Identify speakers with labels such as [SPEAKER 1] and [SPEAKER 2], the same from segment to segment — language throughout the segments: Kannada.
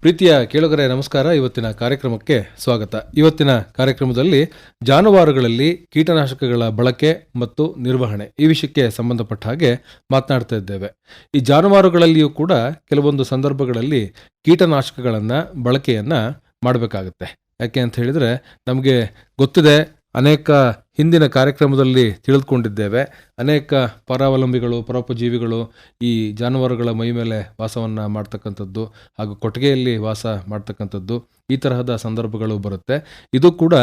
[SPEAKER 1] ಪ್ರೀತಿಯ ಕೇಳುಗರೆ, ನಮಸ್ಕಾರ. ಇವತ್ತಿನ ಕಾರ್ಯಕ್ರಮಕ್ಕೆ ಸ್ವಾಗತ. ಇವತ್ತಿನ ಕಾರ್ಯಕ್ರಮದಲ್ಲಿ ಜಾನುವಾರುಗಳಲ್ಲಿ ಕೀಟನಾಶಕಗಳ ಬಳಕೆ ಮತ್ತು ನಿರ್ವಹಣೆ ಈ ವಿಷಯಕ್ಕೆ ಸಂಬಂಧಪಟ್ಟ ಹಾಗೆ ಮಾತನಾಡ್ತಾ ಇದ್ದೇವೆ. ಈ ಜಾನುವಾರುಗಳಲ್ಲಿಯೂ ಕೂಡ ಕೆಲವೊಂದು ಸಂದರ್ಭಗಳಲ್ಲಿ ಕೀಟನಾಶಕಗಳನ್ನು ಬಳಕೆಯನ್ನು ಮಾಡಬೇಕಾಗುತ್ತೆ. ಯಾಕೆ ಅಂತ ಹೇಳಿದರೆ, ನಮಗೆ ಗೊತ್ತಿದೆ, ಅನೇಕ ಹಿಂದಿನ ಕಾರ್ಯಕ್ರಮದಲ್ಲಿ ತಿಳಿದುಕೊಂಡಿದ್ದೇವೆ. ಅನೇಕ ಪರಾವಲಂಬಿಗಳು, ಪರೋಪಜೀವಿಗಳು ಈ ಜಾನುವಾರುಗಳ ಮೈ ಮೇಲೆ ವಾಸವನ್ನು ಮಾಡ್ತಕ್ಕಂಥದ್ದು ಹಾಗೂ ಕೊಟ್ಟಿಗೆಯಲ್ಲಿ ವಾಸ ಮಾಡ್ತಕ್ಕಂಥದ್ದು ಈ ತರಹದ ಸಂದರ್ಭಗಳು ಬರುತ್ತೆ. ಇದು ಕೂಡ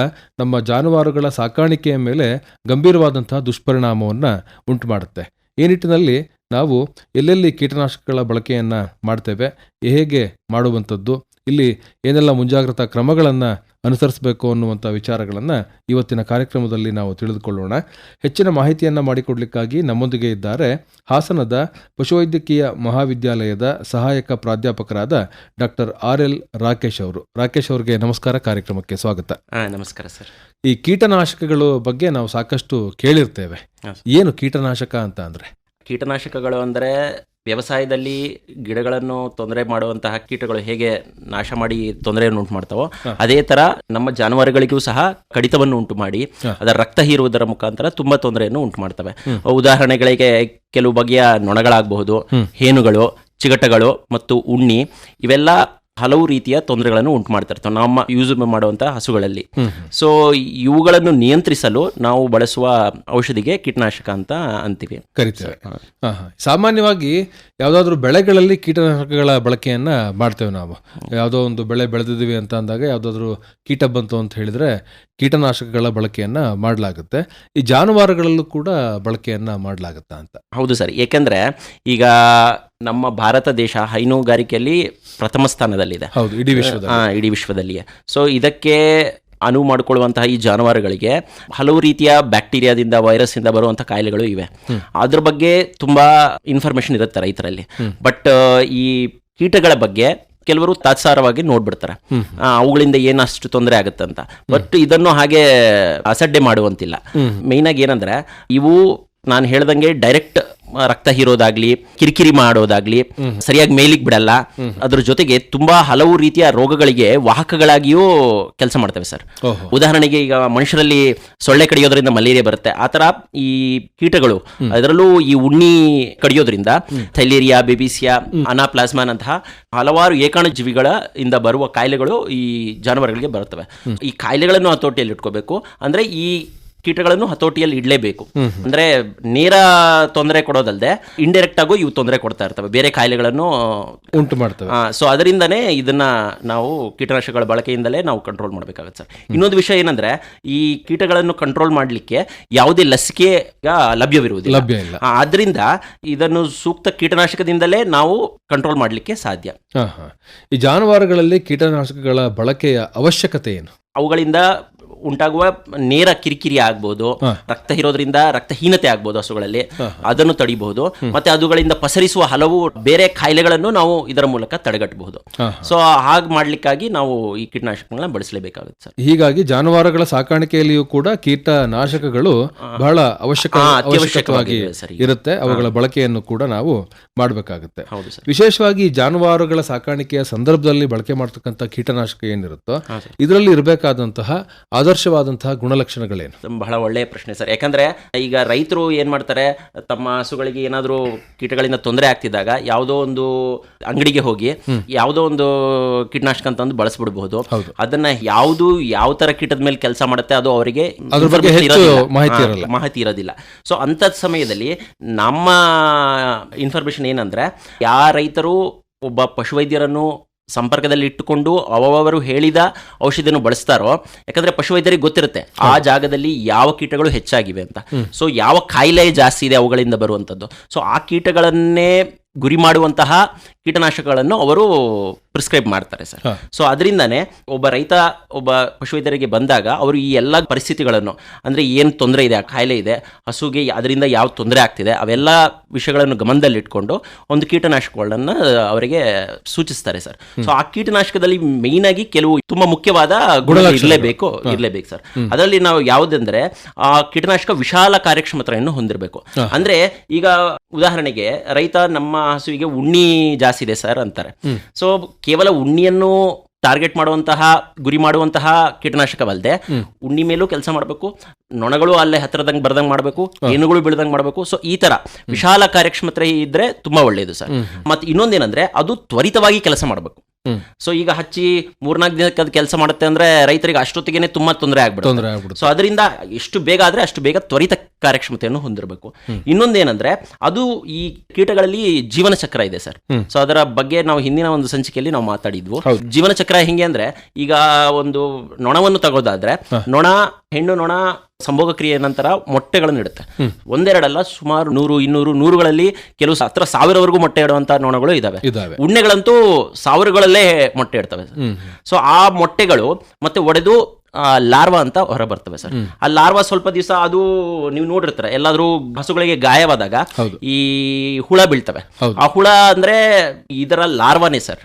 [SPEAKER 1] ನಮ್ಮ ಜಾನುವಾರುಗಳ ಸಾಕಾಣಿಕೆಯ ಮೇಲೆ ಗಂಭೀರವಾದಂತಹ ದುಷ್ಪರಿಣಾಮವನ್ನು ಉಂಟು ಮಾಡುತ್ತೆ ಈ ನಿಟ್ಟಿನಲ್ಲಿ ನಾವು ಎಲ್ಲೆಲ್ಲಿ ಕೀಟನಾಶಕಗಳ ಬಳಕೆಯನ್ನು ಮಾಡ್ತೇವೆ, ಹೇಗೆ ಮಾಡುವಂಥದ್ದು, ಇಲ್ಲಿ ಏನೆಲ್ಲ ಮುಂಜಾಗ್ರತಾ ಕ್ರಮಗಳನ್ನು ಅನುಸರಿಸಬೇಕು ಅನ್ನುವಂಥ ವಿಚಾರಗಳನ್ನು ಇವತ್ತಿನ ಕಾರ್ಯಕ್ರಮದಲ್ಲಿ ನಾವು ತಿಳಿದುಕೊಳ್ಳೋಣ. ಹೆಚ್ಚಿನ ಮಾಹಿತಿಯನ್ನು ಮಾಡಿಕೊಡ್ಲಿಕ್ಕಾಗಿ ನಮ್ಮೊಂದಿಗೆ ಇದ್ದಾರೆ ಹಾಸನದ ಪಶುವೈದ್ಯಕೀಯ ಮಹಾವಿದ್ಯಾಲಯದ ಸಹಾಯಕ ಪ್ರಾಧ್ಯಾಪಕರಾದ ಡಾಕ್ಟರ್ ಆರ್ ಎಲ್ ರಾಕೇಶ್ ಅವರು. ರಾಕೇಶ್ ಅವರಿಗೆ ನಮಸ್ಕಾರ ಕಾರ್ಯಕ್ರಮಕ್ಕೆ ಸ್ವಾಗತ.
[SPEAKER 2] ನಮಸ್ಕಾರ ಸರ್.
[SPEAKER 1] ಈ ಕೀಟನಾಶಕಗಳು ಬಗ್ಗೆ ನಾವು ಸಾಕಷ್ಟು ಕೇಳಿರ್ತೇವೆ. ಏನು ಕೀಟನಾಶಕ ಅಂತ ಅಂದರೆ?
[SPEAKER 2] ಕೀಟನಾಶಕಗಳು ಅಂದರೆ ವ್ಯವಸಾಯದಲ್ಲಿ ಗಿಡಗಳನ್ನು ತೊಂದರೆ ಮಾಡುವಂತಹ ಕೀಟಗಳು ಹೇಗೆ ನಾಶ ಮಾಡಿ ತೊಂದರೆಯನ್ನು ಉಂಟು ಮಾಡ್ತಾವೋ ಅದೇ ತರ ನಮ್ಮ ಜಾನುವಾರುಗಳಿಗೂ ಸಹ ಕಡಿತವನ್ನು ಉಂಟು ಮಾಡಿ ಅದರ ರಕ್ತ ಹೀರುವುದರ ಮುಖಾಂತರ ತುಂಬಾ ತೊಂದರೆಯನ್ನು ಉಂಟು ಮಾಡ್ತವೆ ಉದಾಹರಣೆಗಳಿಗೆ ಕೆಲವು ಬಗೆಯ ನೊಣಗಳಾಗಬಹುದು. ಹೇನುಗಳು ಚಿಗಟಗಳು ಮತ್ತು ಉಣ್ಣಿ ಇವೆಲ್ಲ ಹಲವು ರೀತಿಯ ತೊಂದರೆಗಳನ್ನು ಉಂಟು ಮಾಡ್ತಾ ಇರ್ತವೆ ನಮ್ಮ ಯೂಸ್ ಮಾಡುವಂತಹ ಹಸುಗಳಲ್ಲಿ. ಸೊ ಇವುಗಳನ್ನು ನಿಯಂತ್ರಿಸಲು ನಾವು ಬಳಸುವ ಔಷಧಿಗೆ ಕೀಟನಾಶಕ ಅಂತ ಅಂತೀವಿ.
[SPEAKER 1] ಕರಿತೇವೆ. ಸಾಮಾನ್ಯವಾಗಿ ಯಾವುದಾದ್ರೂ ಬೆಳೆಗಳಲ್ಲಿ ಕೀಟನಾಶಕಗಳ ಬಳಕೆಯನ್ನ ಮಾಡ್ತೇವೆ ನಾವು. ಯಾವುದೋ ಒಂದು ಬೆಳೆ ಬೆಳೆದಿದ್ದೀವಿ ಅಂತ ಅಂದಾಗ ಯಾವುದಾದ್ರೂ ಕೀಟ ಬಂತು ಅಂತ ಹೇಳಿದ್ರೆ ಕೀಟನಾಶಕಗಳ ಬಳಕೆಯನ್ನ ಮಾಡಲಾಗುತ್ತೆ. ಈ ಜಾನುವಾರುಗಳಲ್ಲೂ ಕೂಡ ಬಳಕೆಯನ್ನ ಮಾಡಲಾಗುತ್ತಾ ಅಂತ.
[SPEAKER 2] ಹೌದು ಸರ್. ಏಕೆಂದ್ರೆ ಈಗ ನಮ್ಮ ಭಾರತ ದೇಶ ಹೈನುಗಾರಿಕೆಯಲ್ಲಿ ಪ್ರಥಮ ಸ್ಥಾನದಲ್ಲಿದೆ.
[SPEAKER 1] ಹೌದು ಇಡೀ
[SPEAKER 2] ಇಡೀ ವಿಶ್ವದಲ್ಲಿಯೇ. ಸೊ ಇದಕ್ಕೆ ಅನುವು ಮಾಡಿಕೊಳ್ಳುವಂತಹ ಈ ಜಾನುವಾರುಗಳಿಗೆ ಹಲವು ರೀತಿಯ ಬ್ಯಾಕ್ಟೀರಿಯಾದಿಂದ ವೈರಸ್ ಇಂದ ಬರುವಂತಹ ಕಾಯಿಲೆಗಳು ಇವೆ. ಅದ್ರ ಬಗ್ಗೆ ತುಂಬಾ ಇನ್ಫಾರ್ಮೇಶನ್ ಇರುತ್ತೆ ರೈತರಲ್ಲಿ. ಬಟ್ ಈ ಕೀಟಗಳ ಬಗ್ಗೆ ಕೆಲವರು ತಾತ್ಸಾರವಾಗಿ ನೋಡ್ಬಿಡ್ತಾರೆ. ಅವುಗಳಿಂದ ಏನಷ್ಟು ತೊಂದರೆ ಆಗುತ್ತೆ ಅಂತ. ಬಟ್ ಇದನ್ನು ಹಾಗೆ ಅಸಡ್ಡೆ ಮಾಡುವಂತಿಲ್ಲ. ಮೇಯ್ನ್ ಆಗಿ ಏನಂದ್ರೆ ಇವು ನಾನು ಹೇಳ್ದಂಗೆ ಡೈರೆಕ್ಟ್ ರಕ್ತ ಹೀರೋದಾಗ್ಲಿ ಕಿರಿಕಿರಿ ಮಾಡೋದಾಗ್ಲಿ ಸರಿಯಾಗಿ ಮೇಲಿಗೆ ಬಿಡಲ್ಲ. ಅದ್ರ ಜೊತೆಗೆ ತುಂಬಾ ಹಲವು ರೀತಿಯ ರೋಗಗಳಿಗೆ ವಾಹಕಗಳಾಗಿಯೂ ಕೆಲಸ ಮಾಡ್ತವೆ ಸರ್. ಉದಾಹರಣೆಗೆ ಈಗ ಮನುಷ್ಯರಲ್ಲಿ ಸೊಳ್ಳೆ ಕಡಿಯೋದ್ರಿಂದ ಮಲೇರಿಯಾ ಬರುತ್ತೆ. ಆತರ ಈ ಕೀಟಗಳು ಅದರಲ್ಲೂ ಈ ಉಣ್ಣಿ ಕಡಿಯೋದ್ರಿಂದ ಥೈಲೇರಿಯಾ ಬೇಬಿಸಿಯಾ ಅನಾಪ್ಲಾಸ್ಮಾನಂತಹ ಹಲವಾರು ಏಕಾಣ ಜೀವಿಗಳ ಇಂದ ಬರುವ ಕಾಯಿಲೆಗಳು ಈ ಜಾನುವಾರುಗಳಿಗೆ ಬರುತ್ತವೆ. ಈ ಕಾಯಿಲೆಗಳನ್ನು ಹತೋಟಿಯಲ್ಲಿ ಇಟ್ಕೋಬೇಕು. ಅಂದ್ರೆ ಈ ಕೀಟಗಳನ್ನು ಹತೋಟಿಯಲ್ಲಿ ಇಡಲೇಬೇಕು. ಅಂದ್ರೆ ನೇರ ತೊಂದರೆ ಕೊಡೋದಲ್ಲದೆ ಇಂಡೈರೆಕ್ಟ್ ಆಗು ಇವು ತೊಂದರೆ ಕೊಡ್ತಾ ಇರ್ತವೆ. ಬೇರೆ ಕಾಯಿಲೆಗಳನ್ನು
[SPEAKER 1] ಉಂಟು ಮಾಡ್ತವೆ.
[SPEAKER 2] ಸೊ ಅದರಿಂದನೇ ಇದನ್ನ ನಾವು ಕೀಟನಾಶಕಗಳ ಬಳಕೆಯಿಂದಲೇ ನಾವು ಕಂಟ್ರೋಲ್ ಮಾಡಬೇಕಾಗುತ್ತೆ ಸರ್. ಇನ್ನೊಂದು ವಿಷಯ ಏನಂದ್ರೆ ಈ ಕೀಟಗಳನ್ನು ಕಂಟ್ರೋಲ್ ಮಾಡಲಿಕ್ಕೆ ಯಾವುದೇ ಲಸಿಕೆ ಲಭ್ಯವಿರುವುದಿಲ್ಲ.
[SPEAKER 1] ಲಭ್ಯ ಇಲ್ಲ.
[SPEAKER 2] ಆದ್ರಿಂದ ಇದನ್ನು ಸೂಕ್ತ ಕೀಟನಾಶಕದಿಂದಲೇ ನಾವು ಕಂಟ್ರೋಲ್ ಮಾಡಲಿಕ್ಕೆ ಸಾಧ್ಯ.
[SPEAKER 1] ಈ ಜಾನುವಾರುಗಳಲ್ಲಿ ಕೀಟನಾಶಕಗಳ ಬಳಕೆಯ ಅವಶ್ಯಕತೆ ಏನು?
[SPEAKER 2] ಅವುಗಳಿಂದ ಉಂಟಾಗುವ ನೇರ ಕಿರಿಕಿರಿ ಆಗ್ಬೋದು ರಕ್ತ ಇರೋದ್ರಿಂದ ರಕ್ತಹೀನತೆ ಆಗ್ಬೋದು ಹಸುಗಳಲ್ಲಿ. ಅದನ್ನು ತಡಿಬಹುದು. ಮತ್ತೆ ಅದುಗಳಿಂದ ಪಸರಿಸುವ ಹಲವು ಬೇರೆ ಕಾಯಿಲೆಗಳನ್ನು ನಾವು ಇದರ ಮೂಲಕ ತಡೆಗಟ್ಟಬಹುದು. ಸೊ ಹಾಗೆ ಮಾಡ್ಲಿಕ್ಕಾಗಿ ನಾವು ಈ ಕೀಟನಾಶಕಗಳನ್ನ ಬಳಸಲೇಬೇಕಾಗುತ್ತೆ ಸರ್.
[SPEAKER 1] ಹೀಗಾಗಿ ಜಾನುವಾರುಗಳ ಸಾಕಾಣಿಕೆಯಲ್ಲಿಯೂ ಕೂಡ ಕೀಟನಾಶಕಗಳು ಬಹಳ ಅವಶ್ಯಕ ಅವಶ್ಯಕವಾಗಿ. ಇರುತ್ತೆ. ಅವುಗಳ ಬಳಕೆಯನ್ನು ಕೂಡ ನಾವು ಮಾಡಬೇಕಾಗುತ್ತೆ. ವಿಶೇಷವಾಗಿ ಜಾನುವಾರುಗಳ ಸಾಕಾಣಿಕೆಯ ಸಂದರ್ಭದಲ್ಲಿ ಬಳಕೆ ಮಾಡತಕ್ಕಂತ ಕೀಟನಾಶಕ ಏನಿರುತ್ತೋ ಇದರಲ್ಲಿ ಇರಬೇಕಾದಂತಹ ಆದರ್ಶವಾದಂತಹ ಗುಣಲಕ್ಷಣಗಳೇನು?
[SPEAKER 2] ಬಹಳ ಒಳ್ಳೆಯ ಪ್ರಶ್ನೆ ಸರ್. ಯಾಕಂದ್ರೆ ಈಗ ರೈತರು ಏನ್ ಮಾಡ್ತಾರೆ ತಮ್ಮ ಹಸುಗಳಿಗೆ ಏನಾದರೂ ಕೀಟಗಳಿಂದ ತೊಂದರೆ ಆಗ್ತಿದ್ದಾಗ ಯಾವುದೋ ಒಂದು ಅಂಗಡಿಗೆ ಹೋಗಿ ಯಾವುದೋ ಒಂದು ಕೀಟನಾಶಕ ಅಂತಂದು ಬಳಸ್ಬಿಡ್ಬಹುದು.
[SPEAKER 1] ಹೌದು.
[SPEAKER 2] ಅದನ್ನ ಯಾವುದು ಯಾವ ತರ ಕೀಟದ ಮೇಲೆ ಕೆಲಸ ಮಾಡುತ್ತೆ ಅದು ಅವರಿಗೆ
[SPEAKER 1] ಮಾಹಿತಿ
[SPEAKER 2] ಇರೋದಿಲ್ಲ. ಸೊ ಅಂತ ಸಮಯದಲ್ಲಿ ನಮ್ಮ ಇನ್ಫಾರ್ಮೇಶನ್ ಏನಂದ್ರೆ ಯಾವ ರೈತರು ಒಬ್ಬ ಪಶುವೈದ್ಯರನ್ನು ಸಂಪರ್ಕದಲ್ಲಿ ಇಟ್ಟುಕೊಂಡು ಅವವರು ಹೇಳಿದ ಔಷಧಿಯನ್ನು ಬಳಸ್ತಾರೋ ಯಾಕಂದ್ರೆ ಪಶುವೈದ್ಯರಿಗೆ ಗೊತ್ತಿರುತ್ತೆ ಆ ಜಾಗದಲ್ಲಿ ಯಾವ ಕೀಟಗಳು ಹೆಚ್ಚಾಗಿವೆ ಅಂತ. ಸೊ ಯಾವ ಕಾಯಿಲೆ ಜಾಸ್ತಿ ಇದೆ ಅವುಗಳಿಂದ ಬರುವಂಥದ್ದು. ಸೊ ಆ ಕೀಟಗಳನ್ನೇ ಗುರಿ ಮಾಡುವಂತಹ ಕೀಟನಾಶಕಗಳನ್ನು ಅವರು ಪ್ರಿಸ್ಕ್ರೈಬ್ ಮಾಡ್ತಾರೆ ಸರ್. ಸೊ ಅದರಿಂದನೇ ಒಬ್ಬ ರೈತ ಒಬ್ಬ ಪಶುವೈದ್ಯರಿಗೆ ಬಂದಾಗ ಅವರು ಈ ಎಲ್ಲ ಪರಿಸ್ಥಿತಿಗಳನ್ನು ಅಂದ್ರೆ ಏನು ತೊಂದರೆ ಇದೆ ಆ ಕಾಯಿಲೆ ಇದೆ ಹಸುಗೆ ಅದರಿಂದ ಯಾವ ತೊಂದರೆ ಆಗ್ತಿದೆ ಅವೆಲ್ಲ ವಿಷಯಗಳನ್ನು ಗಮನದಲ್ಲಿಟ್ಕೊಂಡು ಒಂದು ಕೀಟನಾಶಕಗಳನ್ನು ಅವರಿಗೆ ಸೂಚಿಸ್ತಾರೆ ಸರ್. ಸೊ ಆ ಕೀಟನಾಶಕದಲ್ಲಿ ಮೇಯ್ನ್ ಆಗಿ ಕೆಲವು ತುಂಬಾ ಮುಖ್ಯವಾದ ಗುಣ. ಇರಲೇಬೇಕು ಇರಲೇಬೇಕು ಸರ್. ಅದರಲ್ಲಿ ನಾವು ಯಾವುದಂದ್ರೆ ಆ ಕೀಟನಾಶಕ ವಿಶಾಲ ಕಾರ್ಯಕ್ಷಮತೆಯನ್ನು ಹೊಂದಿರಬೇಕು. ಅಂದ್ರೆ ಈಗ ಉದಾಹರಣೆಗೆ ರೈತ ನಮ್ಮ ಹಸುವಿಗೆ ಉಣ್ಣಿ ಜಾಸ್ತಿ ಇದೆ ಸರ್ ಅಂತಾರೆ. ಸೊ ಕೇವಲ ಉಣ್ಣಿಯನ್ನು ಟಾರ್ಗೆಟ್ ಮಾಡುವಂತಹ ಗುರಿ ಮಾಡುವಂತಹ ಕೀಟನಾಶಕವಲ್ಲದೆ ಉಣ್ಣಿ ಮೇಲೂ ಕೆಲಸ ಮಾಡಬೇಕು ನೊಣಗಳು ಅಲ್ಲೇ ಹತ್ತಿರದಂಗೆ ಬರ್ದಂಗೆ ಮಾಡಬೇಕು ಏನುಗಳು ಬೀಳದಂಗೆ ಮಾಡಬೇಕು ಸೊ ಈ ತರ ವಿಶಾಲ ಕಾರ್ಯಕ್ಷಮತೆ ಇದ್ರೆ ತುಂಬಾ ಒಳ್ಳೆಯದು ಸರ್. ಮತ್ತೆ ಇನ್ನೊಂದೇನಂದ್ರೆ ಅದು ತ್ವರಿತವಾಗಿ ಕೆಲಸ ಮಾಡಬೇಕು. ಸೊ ಈಗ ಹಚ್ಚಿ ಮೂರ್ನಾಲ್ಕು ದಿನಕ್ಕೆ ಅದು ಕೆಲಸ ಮಾಡುತ್ತೆ ಅಂದ್ರೆ ರೈತರಿಗೆ ಅಷ್ಟೊತ್ತಿಗೆ ತುಂಬಾ ತೊಂದರೆ ಆಗ್ಬಿಡುತ್ತೆ.
[SPEAKER 1] ತೊಂದರೆ ಆಗ್ಬಿಡುತ್ತೆ.
[SPEAKER 2] ಸೊ ಅದರಿಂದ ಎಷ್ಟು ಬೇಗ ಆದ್ರೆ ಅಷ್ಟು ಬೇಗ ತ್ವರಿತ ಕಾರ್ಯಕ್ಷಮತೆಯನ್ನು ಹೊಂದಿರಬೇಕು. ಇನ್ನೊಂದೇನಂದ್ರೆ ಅದು ಈ ಕೀಟಗಳಲ್ಲಿ ಜೀವನ ಚಕ್ರ ಇದೆ ಸರ್. ಸೊ ಅದರ ಬಗ್ಗೆ ನಾವು ಹಿಂದಿನ ಒಂದು ಸಂಚಿಕೆಯಲ್ಲಿ ನಾವು ಮಾತಾಡಿದ್ವು. ಜೀವನ ಚಕ್ರ ಹೆಂಗೆ ಅಂದ್ರೆ ಈಗ ಒಂದು ನೊಣವನ್ನು ತಗೋದಾದ್ರೆ ನೊಣ ಹೆಣ್ಣು ನೊಣ ಸಂಭೋಗ ಕ್ರಿಯೆ ನಂತರ ಮೊಟ್ಟೆಗಳನ್ನು ಇಡುತ್ತೆ ಒಂದೆರಡಲ್ಲ ಸುಮಾರು ನೂರು ಇನ್ನೂರು ನೂರುಗಳಲ್ಲಿ ಕೆಲವು ಹತ್ರ ಸಾವಿರವರೆಗೂ ಮೊಟ್ಟೆ ಇಡುವಂತಹ ನೋಣಗಳು ಇದಾವೆ. ಉಣ್ಣೆಗಳಂತೂ ಸಾವಿರಗಳಲ್ಲೇ ಮೊಟ್ಟೆ ಇಡ್ತವೆ. ಸೊ ಆ ಮೊಟ್ಟೆಗಳು ಮತ್ತೆ ಒಡೆದು ಲಾರ್ವಾ ಅಂತ ಹೊರ ಬರ್ತವೆ ಸರ್ ಆ ಲಾರ್ವಾ ಸ್ವಲ್ಪ ದಿವಸ ಅದು ನೀವು ನೋಡಿರ್ತಾರೆ ಎಲ್ಲಾದ್ರೂ ಹಸುಗಳಿಗೆ ಗಾಯವಾದಾಗ ಈ ಹುಳ ಬೀಳ್ತವೆ. ಆ ಹುಳ ಅಂದ್ರೆ ಇದರ ಲಾರ್ವಾನೇ ಸರ್.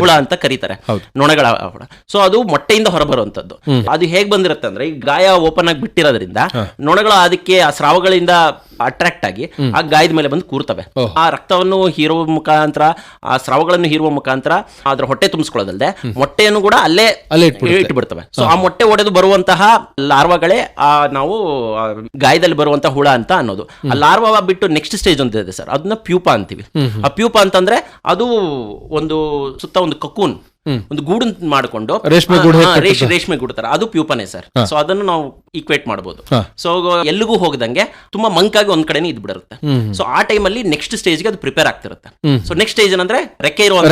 [SPEAKER 1] ಹುಳ ಅಂತ
[SPEAKER 2] ಕರೀತಾರೆ. ನೊಣಗಳ ಹುಳ. ಸೊ ಅದು ಮೊಟ್ಟೆಯಿಂದ ಹೊರಬರುವಂತದ್ದು ಅದು ಹೇಗ್ ಬಂದಿರುತ್ತೆ ಅಂದ್ರೆ ಈ ಗಾಯ ಓಪನ್ ಆಗಿ ಬಿಟ್ಟಿರೋದ್ರಿಂದ ನೊಣಗಳು ಅದಕ್ಕೆ ಆ ಸ್ರಾವಗಳಿಂದ ಅಟ್ರಾಕ್ಟ್ ಆಗಿ ಆ ಗಾಯದ ಮೇಲೆ ಬಂದು ಕೂರ್ತವೆ. ಆ ರಕ್ತವನ್ನು ಹೀರುವ ಮುಖಾಂತರ ಆ ಸ್ರಾವಗಳನ್ನು ಹೀರುವ ಮುಖಾಂತರ ಅದ್ರ ಹೊಟ್ಟೆ ತುಂಬಿಸ್ಕೊಳ್ಳೋದಲ್ಲದೆ ಮೊಟ್ಟೆಯನ್ನು ಕೂಡ ಅಲ್ಲೇ
[SPEAKER 1] ಅಲ್ಲೇ.
[SPEAKER 2] ಇಟ್ಬಿಡ್ತವೆ. ಸೊ ಆ ಮೊಟ್ಟೆ ಒಡೆದು ಬರುವಂತಹ ಲಾರ್ವಾಗಳೇ ಆ ನಾವು ಗಾಯದಲ್ಲಿ ಬರುವಂತಹ ಹುಳ ಅಂತ ಅನ್ನೋದು. ಆ ಲಾರ್ವಾ ಬಿಟ್ಟು ನೆಕ್ಸ್ಟ್ ಸ್ಟೇಜ್ ಅಂತ ಇದೆ ಸರ್. ಅದನ್ನ ಪ್ಯೂಪಾ ಅಂತೀವಿ. ಆ ಪ್ಯೂಪಾ ಅಂತಂದ್ರೆ ಅದು ಒಂದು ಸುತ್ತ ಒಂದು ಕಕೂನ್ ಒಂದು ಗೂಡು ಮಾಡಿಕೊಂಡು
[SPEAKER 1] ರೇಷ್ಮೆ ಗೂಡು
[SPEAKER 2] ರೇಷ್ಮೆ ಗೂಡು ತರ. ಅದು ಪ್ಯೂಪನೇ ಸರ್. ಸೊ ಅದನ್ನು ನಾವು ಈಕ್ವೇಟ್ ಮಾಡಬಹುದು. ಸೊ ಎಲ್ಲಿಗೂ ಹೋಗದಂಗೆ ತುಂಬಾ ಮಂಕಾಗಿ ಒಂದ್ ಕಡೆನೇ ಇದ್ಬಿಡುತ್ತೆ ಸೊ ಆ ಟೈಮಲ್ಲಿ ನೆಕ್ಸ್ಟ್ ಸ್ಟೇಜ್ಗೆ ಅದು ಪ್ರಿಪೇರ್ ಆಗ್ತಿರುತ್ತೆ. ಸೊ ನೆಕ್ಸ್ಟ್ ಸ್ಟೇಜ್ ಏನಂದ್ರೆ ರೆಕ್ಕೆ ಇರುವಂತಹ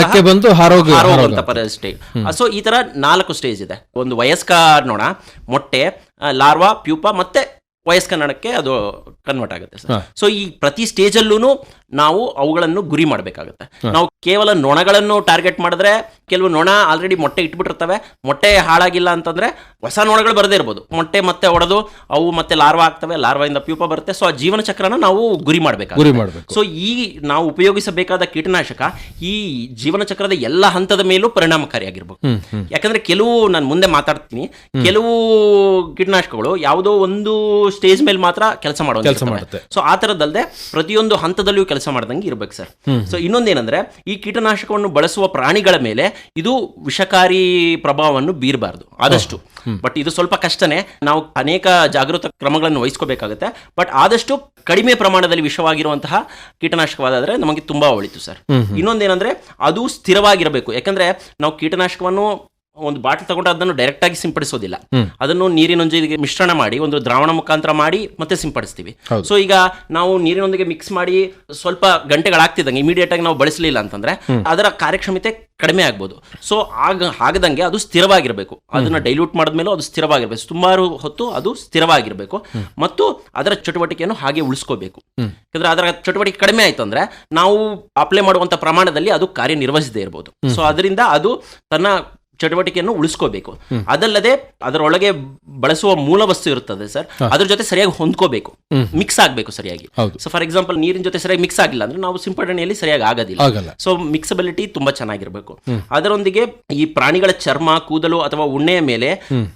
[SPEAKER 2] ಸ್ಟೇಜ್ ಸೊ ಈ ತರ ನಾಲ್ಕು ಸ್ಟೇಜ್ ಇದೆ. ಒಂದು ವಯಸ್ಕ ನೋಡ ಮೊಟ್ಟೆ ಲಾರ್ವಾ ಪ್ಯೂಪ ಮತ್ತೆ ವಯಸ್ಕ ಕನ್ನಡಕ್ಕೆ ಅದು ಕನ್ವರ್ಟ್ ಆಗುತ್ತೆ ಸರ್. ಸೊ ಈ ಪ್ರತಿ ಸ್ಟೇಜಲ್ಲೂ ನಾವು ಅವುಗಳನ್ನು ಗುರಿ ಮಾಡಬೇಕಾಗುತ್ತೆ. ನಾವು ಕೇವಲ ನೊಣಗಳನ್ನು ಟಾರ್ಗೆಟ್ ಮಾಡಿದ್ರೆ ಕೆಲವು ನೊಣ ಆಲ್ರೆಡಿ ಮೊಟ್ಟೆ ಇಟ್ಬಿಟ್ಟಿರ್ತವೆ ಮೊಟ್ಟೆ ಹಾಳಾಗಿಲ್ಲ ಅಂತಂದ್ರೆ ಹೊಸ ನೊಣಗಳು ಬರದೇ ಇರ್ಬೋದು. ಮೊಟ್ಟೆ ಮತ್ತೆ ಒಡೆದು ಅವು ಮತ್ತೆ ಲಾರ್ವಾ ಆಗ್ತವೆ ಲಾರ್ವಾಯಿಂದ ಪ್ಯೂಪ ಬರುತ್ತೆ. ಸೊ ಆ ಜೀವನ ಚಕ್ರನ ನಾವು ಗುರಿ ಮಾಡಬೇಕಾಗುತ್ತೆ.
[SPEAKER 1] ಗುರಿ ಮಾಡಬೇಕು.
[SPEAKER 2] ಸೊ ಈ ನಾವು ಉಪಯೋಗಿಸಬೇಕಾದ ಕೀಟನಾಶಕ ಈ ಜೀವನ ಚಕ್ರದ ಎಲ್ಲ ಹಂತದ ಮೇಲೂ ಪರಿಣಾಮಕಾರಿಯಾಗಿರ್ಬೇಕು. ಯಾಕಂದ್ರೆ ಕೆಲವು ನಾನು ಮುಂದೆ ಮಾತಾಡ್ತೀನಿ ಕೆಲವು ಕೀಟನಾಶಕಗಳು ಯಾವುದೋ ಒಂದು ಸ್ಟೇಜ್ ಮೇಲೆ ಮಾತ್ರ ಕೆಲಸ
[SPEAKER 1] ಮಾಡೋ
[SPEAKER 2] ಕೆಲಸ
[SPEAKER 1] ಮಾಡುತ್ತೆ.
[SPEAKER 2] ಸೊ ಆ ತರದಲ್ಲದೆ ಪ್ರತಿಯೊಂದು ಹಂತದಲ್ಲೂ ಕೆಲಸ ಮಾಡ್ದಂಗೆ ಇರ್ಬೇಕು ಸರ್. ಸೊ ಇನ್ನೊಂದೇನಂದ್ರೆ ಈ ಕೀಟನಾಶಕವನ್ನು ಬಳಸುವ ಪ್ರಾಣಿಗಳ ಮೇಲೆ ಇದು ವಿಷಕಾರಿ ಪ್ರಭಾವವನ್ನು ಬೀರಬಾರ್ದು. ಆದಷ್ಟು. ಬಟ್ ಇದು ಸ್ವಲ್ಪ ಕಷ್ಟನೇ. ನಾವು ಅನೇಕ ಜಾಗೃತ ಕ್ರಮಗಳನ್ನು ವಹಿಸ್ಕೋಬೇಕಾಗುತ್ತೆ. ಬಟ್ ಆದಷ್ಟು ಕಡಿಮೆ ಪ್ರಮಾಣದಲ್ಲಿ ವಿಷವಾಗಿರುವಂತಹ ಕೀಟನಾಶಕವಾದರೆ ನಮಗೆ ತುಂಬಾ ಒಳಿತು ಸರ್. ಇನ್ನೊಂದೇನಂದ್ರೆ ಅದು ಸ್ಥಿರವಾಗಿರಬೇಕು. ಯಾಕಂದ್ರೆ ನಾವು ಕೀಟನಾಶಕವನ್ನು ಒಂದು ಬಾಟಲ್ ತಗೊಂಡು ಅದನ್ನು ಡೈರೆಕ್ಟ್ ಆಗಿ ಸಿಂಪಡಿಸೋದಿಲ್ಲ. ಅದನ್ನು ನೀರಿನೊಂದಿಗೆ ಮಿಶ್ರಣ ಮಾಡಿ ಒಂದು ದ್ರಾವಣ ಮುಖಾಂತರ ಮಾಡಿ ಮತ್ತೆ ಸಿಂಪಡಿಸ್ತೀವಿ. ಸೊ ಈಗ ನಾವು ನೀರಿನೊಂದಿಗೆ ಮಿಕ್ಸ್ ಮಾಡಿ ಸ್ವಲ್ಪ ಗಂಟೆಗಳಾಗ್ತಿದ್ದಂಗೆ ಇಮಿಡಿಯೇಟ್ ಆಗಿ ನಾವು ಬಳಸಲಿಲ್ಲ ಅಂತಂದ್ರೆ ಅದರ ಕಾರ್ಯಕ್ಷಮತೆ ಕಡಿಮೆ ಆಗ್ಬೋದು. ಸೊ ಆಗ ಆಗದಂಗೆ ಅದು ಸ್ಥಿರವಾಗಿರಬೇಕು. ಅದನ್ನ ಡೈಲ್ಯೂಟ್ ಮಾಡಿದ್ಮೇಲೂ ಅದು ಸ್ಥಿರವಾಗಿರಬೇಕು. ಸುಮಾರು ಹೊತ್ತು ಅದು ಸ್ಥಿರವಾಗಿರಬೇಕು. ಮತ್ತು ಅದರ ಚಟುವಟಿಕೆಯನ್ನು ಹಾಗೆ ಉಳಿಸ್ಕೋಬೇಕು. ಯಾಕಂದ್ರೆ ಅದರ ಚಟುವಟಿಕೆ ಕಡಿಮೆ ಆಯ್ತು ಅಂದ್ರೆ ನಾವು ಅಪ್ಲೈ ಮಾಡುವಂತ ಪ್ರಮಾಣದಲ್ಲಿ ಅದು ಕಾರ್ಯನಿರ್ವಹಿಸದೇ ಇರಬಹುದು ಸೊ ಅದರಿಂದ ಅದು ತನ್ನ ಚಟುವಟಿಕೆಯನ್ನು ಉಳಿಸ್ಕೋಬೇಕು. ಅದಲ್ಲದೆ ಅದರೊಳಗೆ ಬಳಸುವ ಮೂಲ ವಸ್ತು ಇರುತ್ತದೆ ಸರ್. ಅದ್ರ ಜೊತೆ ಸರಿಯಾಗಿ ಹೊಂದ್ಕೋಬೇಕು. ಮಿಕ್ಸ್ ಆಗಬೇಕು ಸರಿಯಾಗಿ. ಸೊ ಫಾರ್ ಎಕ್ಸಾಂಪಲ್ ನೀರಿನ ಜೊತೆ ಸರಿಯಾಗಿ ಮಿಕ್ಸ್ ಆಗಿಲ್ಲ ಅಂದ್ರೆ ನಾವು ಸಿಂಪಡಣೆಯಲ್ಲಿ ಸರಿಯಾಗಿ ಆಗೋದಿಲ್ಲ. ಸೊ ಮಿಕ್ಸಬಿಲಿಟಿ ತುಂಬಾ ಚೆನ್ನಾಗಿರ್ಬೇಕು. ಅದರೊಂದಿಗೆ ಈ ಪ್ರಾಣಿಗಳ ಚರ್ಮ ಕೂದಲು ಅಥವಾ ಉಣ್ಣೆಯ ಮೇಲೆ